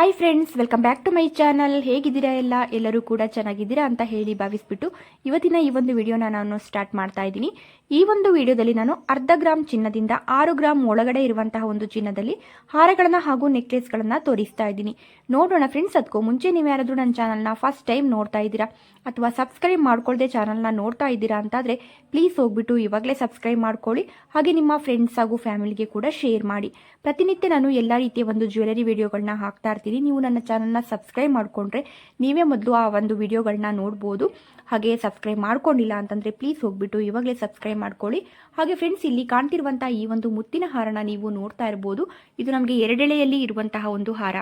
Hi friends welcome back to my channel ಹೇಗಿದ್ದೀರಾ ಎಲ್ಲ? ಎಲ್ಲರೂ ಕೂಡ ಚೆನ್ನಾಗಿದ್ದೀರಾ ಅಂತ ಹೇಳಿ ಭಾವಿಸ್ಬಿಟ್ಟು ಇವತ್ತಿನ ಈ ಒಂದು ವಿಡಿಯೋನ ನಾನು ಸ್ಟಾರ್ಟ್ ಮಾಡ್ತಾ ಇದ್ದೀನಿ. ಈ ಒಂದು ವಿಡಿಯೋದಲ್ಲಿ ನಾನು ಅರ್ಧ ಗ್ರಾಮ್ ಚಿನ್ನದಿಂದ ಆರು ಗ್ರಾಮ್ ಒಳಗಡೆ ಇರುವಂತಹ ಒಂದು ಚಿನ್ನದಲ್ಲಿ ಹಾರಗಳನ್ನು ಹಾಗೂ ನೆಕ್ಲೆಸ್ಗಳನ್ನು ತೋರಿಸ್ತಾ ಇದ್ದೀನಿ. ನೋಡೋಣ ಫ್ರೆಂಡ್ಸ್ ಅದಕ್ಕೂ ಮುಂಚೆ ನೀವು ಯಾರಾದರೂ ನನ್ನ ಚಾನಲ್ನ ಫಸ್ಟ್ ಟೈಮ್ ನೋಡ್ತಾ ಇದ್ದೀರಾ ಅಥವಾ ಸಬ್ಸ್ಕ್ರೈಬ್ ಮಾಡ್ಕೊಳ್ಳದೆ ಚಾನಲ್ನ ನೋಡ್ತಾ ಇದ್ದೀರಾ ಅಂತಾದರೆ ಪ್ಲೀಸ್ ಹೋಗ್ಬಿಟ್ಟು ಇವಾಗಲೇ ಸಬ್ಸ್ಕ್ರೈಬ್ ಮಾಡ್ಕೊಳ್ಳಿ. ಹಾಗೆ ನಿಮ್ಮ ಫ್ರೆಂಡ್ಸ್ ಹಾಗೂ ಫ್ಯಾಮಿಲಿಗೆ ಕೂಡ ಶೇರ್ ಮಾಡಿ. ಪ್ರತಿನಿತ್ಯ ನಾನು ಎಲ್ಲ ರೀತಿಯ ಒಂದು ಜ್ಯುವೆಲರಿ ವಿಡಿಯೋಗಳನ್ನ ಹಾಕ್ತಾ ಇರ್ತೀನಿ. ನೀವು ನನ್ನ ಚಾನಲ್ನ ಸಬ್ಸ್ಕ್ರೈಬ್ ಮಾಡಿಕೊಂಡ್ರೆ ನೀವೇ ಮೊದಲು ಆ ಒಂದು ವಿಡಿಯೋಗಳನ್ನ ನೋಡ್ಬೋದು. ಹಾಗೆ ಸಬ್ಸ್ಕ್ರೈಬ್ ಮಾಡ್ಕೊಂಡಿಲ್ಲ ಅಂತಂದರೆ ಪ್ಲೀಸ್ ಹೋಗ್ಬಿಟ್ಟು ಇವಾಗಲೇ ಸಬ್ಸ್ಕ್ರೈಬ್ ಮಾಡ್ಕೊಳ್ಳಿ. ಹಾಗೆ ಫ್ರೆಂಡ್ಸ್ ಇಲ್ಲಿ ಕಾಣ್ತಿರುವಂತಹ ಈ ಒಂದು ಮುತ್ತಿನ ಹಾರನ ನೀವು ನೋಡ್ತಾ ಇರ್ಬೋದು. ಇದು ನಮಗೆ ಎರಡೆಳೆಯಲ್ಲಿ ಇರುವಂತಹ ಒಂದು ಹಾರ.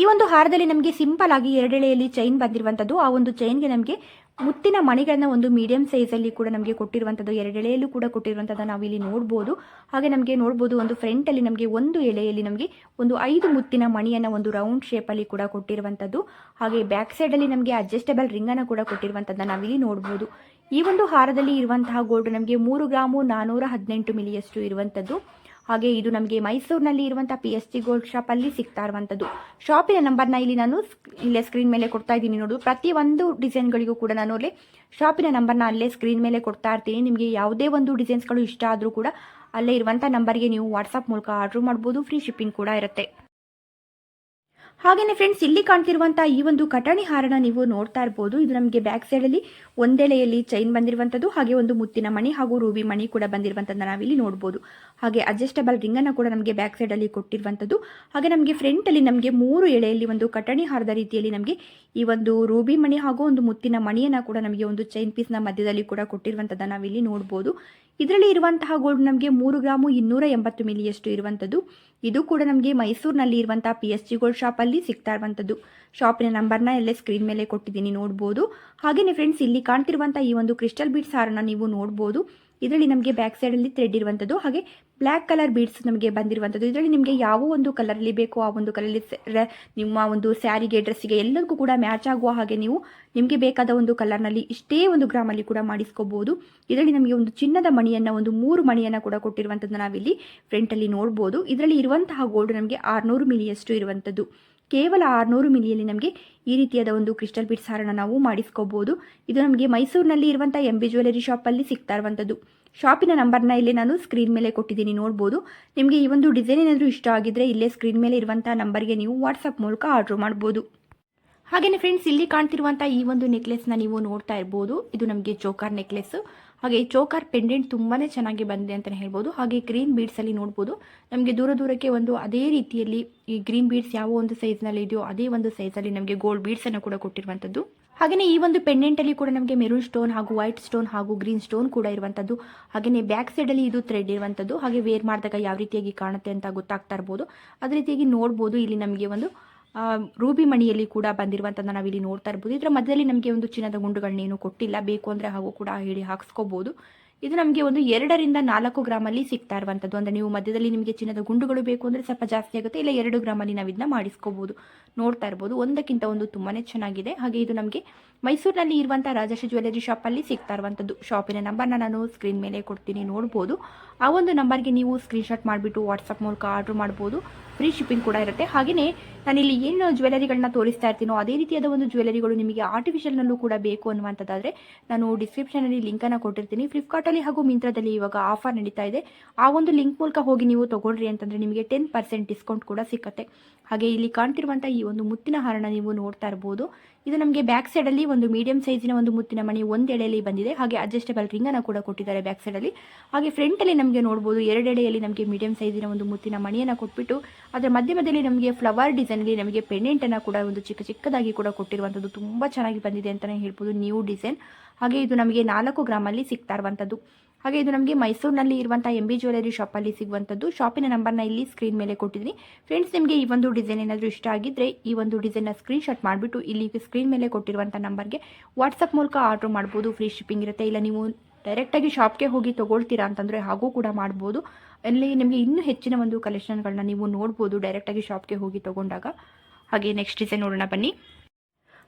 ಈ ಒಂದು ಹಾರದಲ್ಲಿ ನಮಗೆ ಸಿಂಪಲ್ ಆಗಿ ಎರಡೆಳೆಯಲ್ಲಿ ಚೈನ್ ಬಂದಿರುವಂಥದ್ದು ಆ ಒಂದು ಚೈನ್ಗೆ ನಮಗೆ ಮುತ್ತಿನ ಮಣಿಗಳನ್ನ ಒಂದು ಮೀಡಿಯಂ ಸೈಜ್ ಅಲ್ಲಿ ಕೂಡ ನಮಗೆ ಕೊಟ್ಟಿರುವಂತದ್ದು ಎರಡೆಳೆಯಲ್ಲೂ ಕೂಡ ಕೊಟ್ಟಿರುವಂಥದ್ದು ನಾವು ಇಲ್ಲಿ ನೋಡಬಹುದು ಹಾಗೆ ನಮಗೆ ನೋಡಬಹುದು ಒಂದು ಫ್ರಂಟ್ ಅಲ್ಲಿ ನಮಗೆ ಒಂದು ಎಳೆಯಲ್ಲಿ ನಮಗೆ ಒಂದು ಐದು ಮುತ್ತಿನ ಮಣಿಯನ್ನ ಒಂದು ರೌಂಡ್ ಅಲ್ಲಿ ಕೂಡ ಕೊಟ್ಟಿರುವಂತದ್ದು. ಹಾಗೆ ಬ್ಯಾಕ್ ಸೈಡ್ ಅಲ್ಲಿ ನಮಗೆ ಅಡ್ಜಸ್ಟಬಲ್ ಅನ್ನ ಕೂಡ ಕೊಟ್ಟಿರುವಂಥದ್ದನ್ನು ನಾವಿಲ್ಲಿ ನೋಡಬಹುದು ಈ ಒಂದು ಹಾರದಲ್ಲಿ ಇರುವಂತಹ ಗೋಲ್ಡ್ ನಮಗೆ ಮೂರು ಗ್ರಾಮು ನಾನ್ನೂರ ಹದಿನೆಂಟು ಮಿಲಿಯಷ್ಟು ಇರುವಂಥದ್ದು ಹಾಗೆ ಇದು ನಮಗೆ ಮೈಸೂರಿನಲ್ಲಿ ಇರುವಂತಹ ಪಿ ಎಸ್ ಟಿ ಗೋಲ್ಡ್ ಶಾಪಲ್ಲಿ ಸಿಗ್ತಾ ಇರುವಂಥದ್ದು ಶಾಪಿನ ನಂಬರ್ನ ಇಲ್ಲಿ ನಾನು ಇಲ್ಲೇ ಸ್ಕ್ರೀನ್ ಮೇಲೆ ಕೊಡ್ತಾ ಇದ್ದೀನಿ ನೋಡು. ಪ್ರತಿ ಒಂದು ಡಿಸೈನ್ಗಳಿಗೂ ಕೂಡ ನಾನು ಅಲ್ಲಿ ಶಾಪಿನ ನಂಬರ್ನ ಅಲ್ಲೇ ಸ್ಕ್ರೀನ್ ಮೇಲೆ ಕೊಡ್ತಾ ಇರ್ತೀನಿ. ನಿಮಗೆ ಯಾವುದೇ ಒಂದು ಡಿಸೈನ್ಸ್ಗಳು ಇಷ್ಟ ಆದರೂ ಕೂಡ ಅಲ್ಲೇ ಇರುವಂಥ ನಂಬರ್ಗೆ ನೀವು ವಾಟ್ಸಪ್ ಮೂಲಕ ಆರ್ಡ್ರ್ ಮಾಡ್ಬೋದು. ಫ್ರೀ ಶಿಪ್ಪಿಂಗ್ ಕೂಡ ಇರುತ್ತೆ. ಹಾಗೆಯೇ ಫ್ರೆಂಡ್ಸ್ ಇಲ್ಲಿ ಕಾಣ್ತಿರುವಂಥ ಈ ಒಂದು ಕಟಾಣಿ ಹಾರನ ನೀವು ನೋಡ್ತಾ ಇರ್ಬೋದು. ಇದು ನಮಗೆ ಬ್ಯಾಕ್ ಸೈಡಲ್ಲಿ ಒಂದೆಳೆಯಲ್ಲಿ ಚೈನ್ ಬಂದಿರುವಂಥದ್ದು ಹಾಗೆ ಒಂದು ಮುತ್ತಿನ ಮಣಿ ಹಾಗೂ ರೂಬಿ ಮಣಿ ಕೂಡ ಬಂದಿರುವಂಥದ್ದನ್ನ ನಾವಿಲ್ಲಿ ನೋಡ್ಬೋದು. ಹಾಗೆ ಅಡ್ಜಸ್ಟಬಲ್ ರಿಂಗನ್ನು ಕೂಡ ನಮಗೆ ಬ್ಯಾಕ್ ಸೈಡಲ್ಲಿ ಕೊಟ್ಟಿರುವಂಥದ್ದು ಹಾಗೆ ನಮಗೆ ಫ್ರಂಟಲ್ಲಿ ನಮಗೆ ಮೂರು ಎಳೆಯಲ್ಲಿ ಒಂದು ಕಟಾಣಿ ಹಾರದ ರೀತಿಯಲ್ಲಿ ನಮಗೆ ಈ ಒಂದು ರೂಬಿ ಮಣಿ ಹಾಗೂ ಒಂದು ಮುತ್ತಿನ ಮಣಿಯನ್ನು ಕೂಡ ನಮಗೆ ಒಂದು ಚೈನ್ ಪೀಸ್ನ ಮಧ್ಯದಲ್ಲಿ ಕೂಡ ಕೊಟ್ಟಿರುವಂಥದ್ದನ್ನು ನಾವಿಲ್ಲಿ ನೋಡ್ಬೋದು. ಇದರಲ್ಲಿ ಇರುವಂತಹ ಗೋಲ್ಡ್ ನಮಗೆ ಮೂರು ಗ್ರಾಮು ಇನ್ನೂರ ಎಂಬತ್ತು ಮಿಲಿಯಷ್ಟು ಇರುವಂಥದ್ದು ಇದು ಕೂಡ ನಮಗೆ ಮೈಸೂರಿನಲ್ಲಿ ಇರುವಂತಹ ಪಿ ಎಸ್ ಜಿ ಗೋಲ್ಡ್ ಶಾಪಲ್ಲಿ ಸಿಗ್ತಾ ಇರುವಂಥದ್ದು ಶಾಪಿನ ನಂಬರ್ನ ಎಲ್ಲೇ ಸ್ಕ್ರೀನ್ ಮೇಲೆ ಕೊಟ್ಟಿದ್ದೀನಿ, ನೋಡ್ಬೋದು. ಹಾಗೆಯೇ ಫ್ರೆಂಡ್ಸ್ ಇಲ್ಲಿ ಕಾಣ್ತಿರುವಂಥ ಈ ಒಂದು ಕ್ರಿಸ್ಟಲ್ ಬೀಟ್ಸ್ ಹಾರನ ನೀವು ನೋಡ್ಬೋದು. ಇದರಲ್ಲಿ ನಮಗೆ ಬ್ಯಾಕ್ ಸೈಡಲ್ಲಿ ಥ್ರೆಡ್ ಇರುವಂಥದ್ದು ಹಾಗೆ ಬ್ಲ್ಯಾಕ್ ಕಲರ್ ಬೀಡ್ಸ್ ನಮಗೆ ಬಂದಿರುವಂಥದ್ದು ಇದರಲ್ಲಿ ನಿಮಗೆ ಯಾವ ಒಂದು ಕಲರಲ್ಲಿ ಬೇಕೋ, ಆ ಒಂದು ಕಲರಲ್ಲಿ ನಿಮ್ಮ ಒಂದು ಸ್ಯಾರಿಗೆ ಡ್ರೆಸ್ಸಿಗೆ ಎಲ್ಲರಿಗೂ ಕೂಡ ಮ್ಯಾಚ್ ಆಗುವ ಹಾಗೆ ನೀವು ನಿಮಗೆ ಬೇಕಾದ ಒಂದು ಕಲರ್ನಲ್ಲಿ ಇಷ್ಟೇ ಒಂದು ಗ್ರಾಮಲ್ಲಿ ಕೂಡ ಮಾಡಿಸ್ಕೋಬಹುದು ಇದರಲ್ಲಿ ನಮಗೆ ಒಂದು ಚಿನ್ನದ ಮಣಿಯನ್ನು, ಒಂದು ಮೂರು ಮಣಿಯನ್ನು ಕೂಡ ಕೊಟ್ಟಿರುವಂಥದ್ದು ನಾವಿಲ್ಲಿ ಫ್ರಂಟಲ್ಲಿ ನೋಡ್ಬೋದು. ಇದರಲ್ಲಿ ಇರುವಂತಹ ಗೋಲ್ಡ್ ನಮಗೆ ಆರುನೂರು ಮಿಲಿಯಷ್ಟು ಇರುವಂಥದ್ದು ಕೇವಲ ಆರುನೂರು ಮಿಲಿಯಲ್ಲಿ ನಮಗೆ ಈ ರೀತಿಯಾದ ಒಂದು ಕ್ರಿಸ್ಟಲ್ ಬಿಟ್ಸ್ ಹಾರನ ನಾವು ಮಾಡಿಸ್ಕೋಬಹುದು ಇದು ನಮಗೆ ಮೈಸೂರಿನಲ್ಲಿ ಇರುವಂಥ ಎಂ ಬಿ ಜ್ಯುವೆಲರಿ ಶಾಪಲ್ಲಿ ಸಿಗ್ತಾ ಇರುವಂಥದ್ದು ಶಾಪಿನ ನಂಬರ್ನ ಇಲ್ಲಿ ನಾನು ಸ್ಕ್ರೀನ್ ಮೇಲೆ ಕೊಟ್ಟಿದ್ದೀನಿ, ನೋಡ್ಬೋದು. ನಿಮಗೆ ಈ ಒಂದು ಡಿಸೈನ್ ಏನಾದರೂ ಇಷ್ಟ ಆಗಿದ್ರೆ ಇಲ್ಲೇ ಸ್ಕ್ರೀನ್ ಮೇಲೆ ಇರುವಂಥ ನಂಬರ್ಗೆ ನೀವು ವಾಟ್ಸಪ್ ಮೂಲಕ ಆರ್ಡ್ರ್ ಮಾಡ್ಬೋದು. ಹಾಗೆಯೇ ಫ್ರೆಂಡ್ಸ್ ಇಲ್ಲಿ ಕಾಣ್ತಿರುವಂಥ ಈ ಒಂದು ನೆಕ್ಲೆಸ್ನ ನೀವು ನೋಡ್ತಾ ಇರ್ಬೋದು. ಇದು ನಮಗೆ ಜೋಕಾರ್ ನೆಕ್ಲೆಸ್ ಹಾಗೆ ಈ ಚೋಕಾರ್ ಪೆಂಡೆಂಟ್ ತುಂಬಾ ಚೆನ್ನಾಗಿ ಬಂದಿದೆ ಅಂತಲೇ ಹೇಳ್ಬೋದು. ಹಾಗೆ ಗ್ರೀನ್ ಬೀಡ್ಸಲ್ಲಿ ನೋಡ್ಬೋದು. ನಮಗೆ ದೂರ ದೂರಕ್ಕೆ ಒಂದು ಅದೇ ರೀತಿಯಲ್ಲಿ ಈ ಗ್ರೀನ್ ಬೀಡ್ಸ್ ಯಾವ ಒಂದು ಸೈಜ್ನಲ್ಲಿ ಇದೆಯೋ ಅದೇ ಒಂದು ಸೈಜಲ್ಲಿ ನಮಗೆ ಗೋಲ್ಡ್ ಬೀಡ್ಸನ್ನು ಕೂಡ ಕೊಟ್ಟಿರುವಂಥದ್ದು. ಹಾಗೆಯೇ ಈ ಒಂದು ಪೆಂಡೆಂಟಲ್ಲಿ ಕೂಡ ನಮಗೆ ಮೆರೂನ್ ಸ್ಟೋನ್ ಹಾಗೂ ವೈಟ್ ಸ್ಟೋನ್ ಹಾಗೂ ಗ್ರೀನ್ ಸ್ಟೋನ್ ಕೂಡ ಇರುವಂಥದ್ದು. ಹಾಗೆಯೇ ಬ್ಯಾಕ್ ಸೈಡಲ್ಲಿ ಇದು ಥ್ರೆಡ್ ಇರುವಂಥದ್ದು. ಹಾಗೆ ವೇರ್ ಮಾಡಿದಾಗ ಯಾವ ರೀತಿಯಾಗಿ ಕಾಣುತ್ತೆ ಅಂತ ಗೊತ್ತಾಗ್ತಾ ಇರ್ಬೋದು. ಅದೇ ರೀತಿಯಾಗಿ ನೋಡ್ಬೋದು. ಇಲ್ಲಿ ನಮಗೆ ಒಂದು ರೂಬಿ ಮಣಿಯಲ್ಲಿ ಕೂಡ ಬಂದಿರುವಂಥದ್ದು ನಾವಿಲ್ಲಿ ನೋಡ್ತಾ ಇರ್ಬೋದು. ಇದರ ಮಧ್ಯದಲ್ಲಿ ನಮಗೆ ಒಂದು ಚಿನ್ನದ ಗುಂಡುಗಳನ್ನೇನು ಕೊಟ್ಟಿಲ್ಲ. ಬೇಕು ಅಂದರೆ ಹಾಗೂ ಕೂಡ ಹೇಳಿ ಹಾಕ್ಸ್ಕೋಬೋದು. ಇದು ನಮಗೆ ಒಂದು ಎರಡರಿಂದ ನಾಲ್ಕು ಗ್ರಾಮಲ್ಲಿ ಸಿಗ್ತಾ ಇರುವಂಥದ್ದು ಅಂದರೆ ನೀವು ಮಧ್ಯದಲ್ಲಿ ನಿಮಗೆ ಚಿನ್ನದ ಗುಂಡುಗಳು ಬೇಕು ಅಂದರೆ ಸ್ವಲ್ಪ ಜಾಸ್ತಿ ಆಗುತ್ತೆ. ಇಲ್ಲ ಎರಡು ಗ್ರಾಮಲ್ಲಿ ನಾವು ಇದನ್ನ ಮಾಡಿಸ್ಕೋಬೋದು. ನೋಡ್ತಾ ಇರ್ಬೋದು. ಒಂದಕ್ಕಿಂತ ಒಂದು ತುಂಬಾ ಚೆನ್ನಾಗಿದೆ. ಹಾಗೆ ಇದು ನಮಗೆ ಮೈಸೂರಿನಲ್ಲಿ ಇರುವಂಥ ರಾಜಶ್ರೀ ಜ್ಯುವೆಲರಿ ಶಾಪಲ್ಲಿ ಸಿಗ್ತಾ ಇರುವಂಥದ್ದು ಶಾಪಿನ ನಂಬರ್ ನಾನು ಸ್ಕ್ರೀನ್ ಮೇಲೆ ಕೊಡ್ತೀನಿ, ನೋಡ್ಬೋದು. ಆ ಒಂದು ನಂಬರ್ಗೆ ನೀವು ಸ್ಕ್ರೀನ್ಶಾಟ್ ಮಾಡಿಬಿಟ್ಟು ವಾಟ್ಸಪ್ ಮೂಲಕ ಆರ್ಡರ್ ಮಾಡ್ಬೋದು. ಫ್ರೀ ಶಿಪ್ಪಿಂಗ್ ಕೂಡ ಇರುತ್ತೆ. ಹಾಗೆಯೇ ನಾನಿಲ್ಲಿ ಏನು ಜ್ಯುವೆಲರಿಗಳನ್ನ ತೋರಿಸ್ತಾ ಇರ್ತೀನೋ ಅದೇ ರೀತಿಯಾದ ಒಂದು ಜ್ಯುವೆಲರಿಗಳು ನಿಮಗೆ ಆರ್ಟಿಫಿಷಿಯಲ್ನಲ್ಲೂ ಕೂಡ ಬೇಕು ಅನ್ನುವಂಥದ್ದಾದರೆ ನಾನು ಡಿಸ್ಕ್ರಿಪ್ಷನಲ್ಲಿ ಲಿಂಕನ್ನು ಕೊಟ್ಟಿರ್ತೀನಿ. ಫ್ಲಿಪ್ಕಾರ್ಟಲ್ಲಿ ಹಾಗೂ ಮಿಂತ್ರದಲ್ಲಿ ಇವಾಗ ಆಫರ್ ನಡೀತಾ ಇದೆ. ಆ ಒಂದು ಲಿಂಕ್ ಮೂಲಕ ಹೋಗಿ ನೀವು ತೊಗೊಂಡ್ರಿ ಅಂತಂದರೆ ನಿಮಗೆ ಟೆನ್ ಪರ್ಸೆಂಟ್ ಡಿಸ್ಕೌಂಟ್ ಕೂಡ ಸಿಕ್ಕತ್ತೆ. ಹಾಗೆ ಇಲ್ಲಿ ಕಾಣ್ತಿರುವಂಥ ಈ ಒಂದು ಮುತ್ತಿನ ಹಾರನ ನೀವು ನೋಡ್ತಾ ಇರ್ಬೋದು. ಇದು ನಮಗೆ ಬ್ಯಾಕ್ ಸೈಡಲ್ಲಿ ಒಂದು ಮೀಡಿಯಂ ಸೈಜಿನ ಒಂದು ಮುತ್ತಿನ ಮಣಿ ಒಂದೆಡೆಯಲ್ಲಿ ಬಂದಿದೆ. ಹಾಗೆ ಅಡ್ಜಸ್ಟಬಲ್ ರಿಂಗನ್ನು ಕೂಡ ಕೊಟ್ಟಿದ್ದಾರೆ ಬ್ಯಾಕ್ ಸೈಡಲ್ಲಿ ಹಾಗೆ ಫ್ರಂಟಲ್ಲಿ ನಮಗೆ ನೋಡ್ಬೋದು ಎರಡೆಡೆಯಲ್ಲಿ ನಮಗೆ ಮೀಡಿಯಂ ಸೈಜಿನ ಒಂದು ಮುತ್ತಿನ ಮಣಿಯನ್ನು ಕೊಟ್ಬಿಟ್ಟು, ಅದರ ಮಧ್ಯ ಮಧ್ಯದಲ್ಲಿ ನಮಗೆ ಫ್ಲವರ್ ಡಿಸೈನ್ಗೆ ನಮಗೆ ಪೆಂಡೆಂಟನ್ನು ಕೂಡ ಒಂದು ಚಿಕ್ಕ ಚಿಕ್ಕದಾಗಿ ಕೂಡ ಕೊಟ್ಟಿರುವಂಥದ್ದು ತುಂಬ ಚೆನ್ನಾಗಿ ಬಂದಿದೆ ಅಂತಲೇ ಹೇಳ್ಬೋದು ನ್ಯೂ ಡಿಸೈನ್ ಹಾಗೆ ಇದು ನಮಗೆ ನಾಲ್ಕು ಗ್ರಾಮಲ್ಲಿ ಸಿಗ್ತಾ ಇರುವಂಥದ್ದು. ಹಾಗೆ ಇದು ನಮಗೆ ಮೈಸೂರಿನಲ್ಲಿ ಇರುವಂಥ ಎಂ ಬಿ ಜ್ಯುವೆಲರಿ ಶಾಪಲ್ಲಿ ಸಿಗುವಂಥದ್ದು ಶಾಪಿನ ನಂಬರ್ನ ಇಲ್ಲಿ ಸ್ಕ್ರೀನ್ ಮೇಲೆ ಕೊಟ್ಟಿದ್ದೀನಿ. ಫ್ರೆಂಡ್ಸ್ ನಿಮಗೆ ಈ ಒಂದು ಡಿಸೈನ್ ಏನಾದರೂ ಇಷ್ಟ ಆಗಿದ್ದರೆ ಈ ಒಂದು ಡಿಸೈನ್ನ ಸ್ಕ್ರೀನ್ಶಾಟ್ ಮಾಡಿಬಿಟ್ಟು ಇಲ್ಲಿ ಸ್ಕ್ರೀನ್ ಮೇಲೆ ಕೊಟ್ಟಿರುವಂಥ ನಂಬರ್ಗೆ ವಾಟ್ಸಪ್ ಮೂಲಕ ಆರ್ಡ್ರ್ ಮಾಡ್ಬೋದು. ಫ್ರೀ ಶಿಪ್ಪಿಂಗ್ ಇರುತ್ತೆ. ಇಲ್ಲ ನೀವು ಡೈರೆಕ್ಟಾಗಿ ಶಾಪ್ಗೆ ಹೋಗಿ ತೊಗೊಳ್ತೀರಾ ಅಂತಂದರೆ ಹಾಗೂ ಕೂಡ ಮಾಡ್ಬೋದು. ಅಲ್ಲಿ ನಿಮಗೆ ಇನ್ನೂ ಹೆಚ್ಚಿನ ಒಂದು ಕಲೆಕ್ಷನ್ಗಳನ್ನ ನೀವು ನೋಡ್ಬೋದು ಡೈರೆಕ್ಟಾಗಿ ಶಾಪ್ಗೆ ಹೋಗಿ ತೊಗೊಂಡಾಗ. ಹಾಗೆ ನೆಕ್ಸ್ಟ್ ಡಿಸೈನ್ ನೋಡೋಣ ಬನ್ನಿ.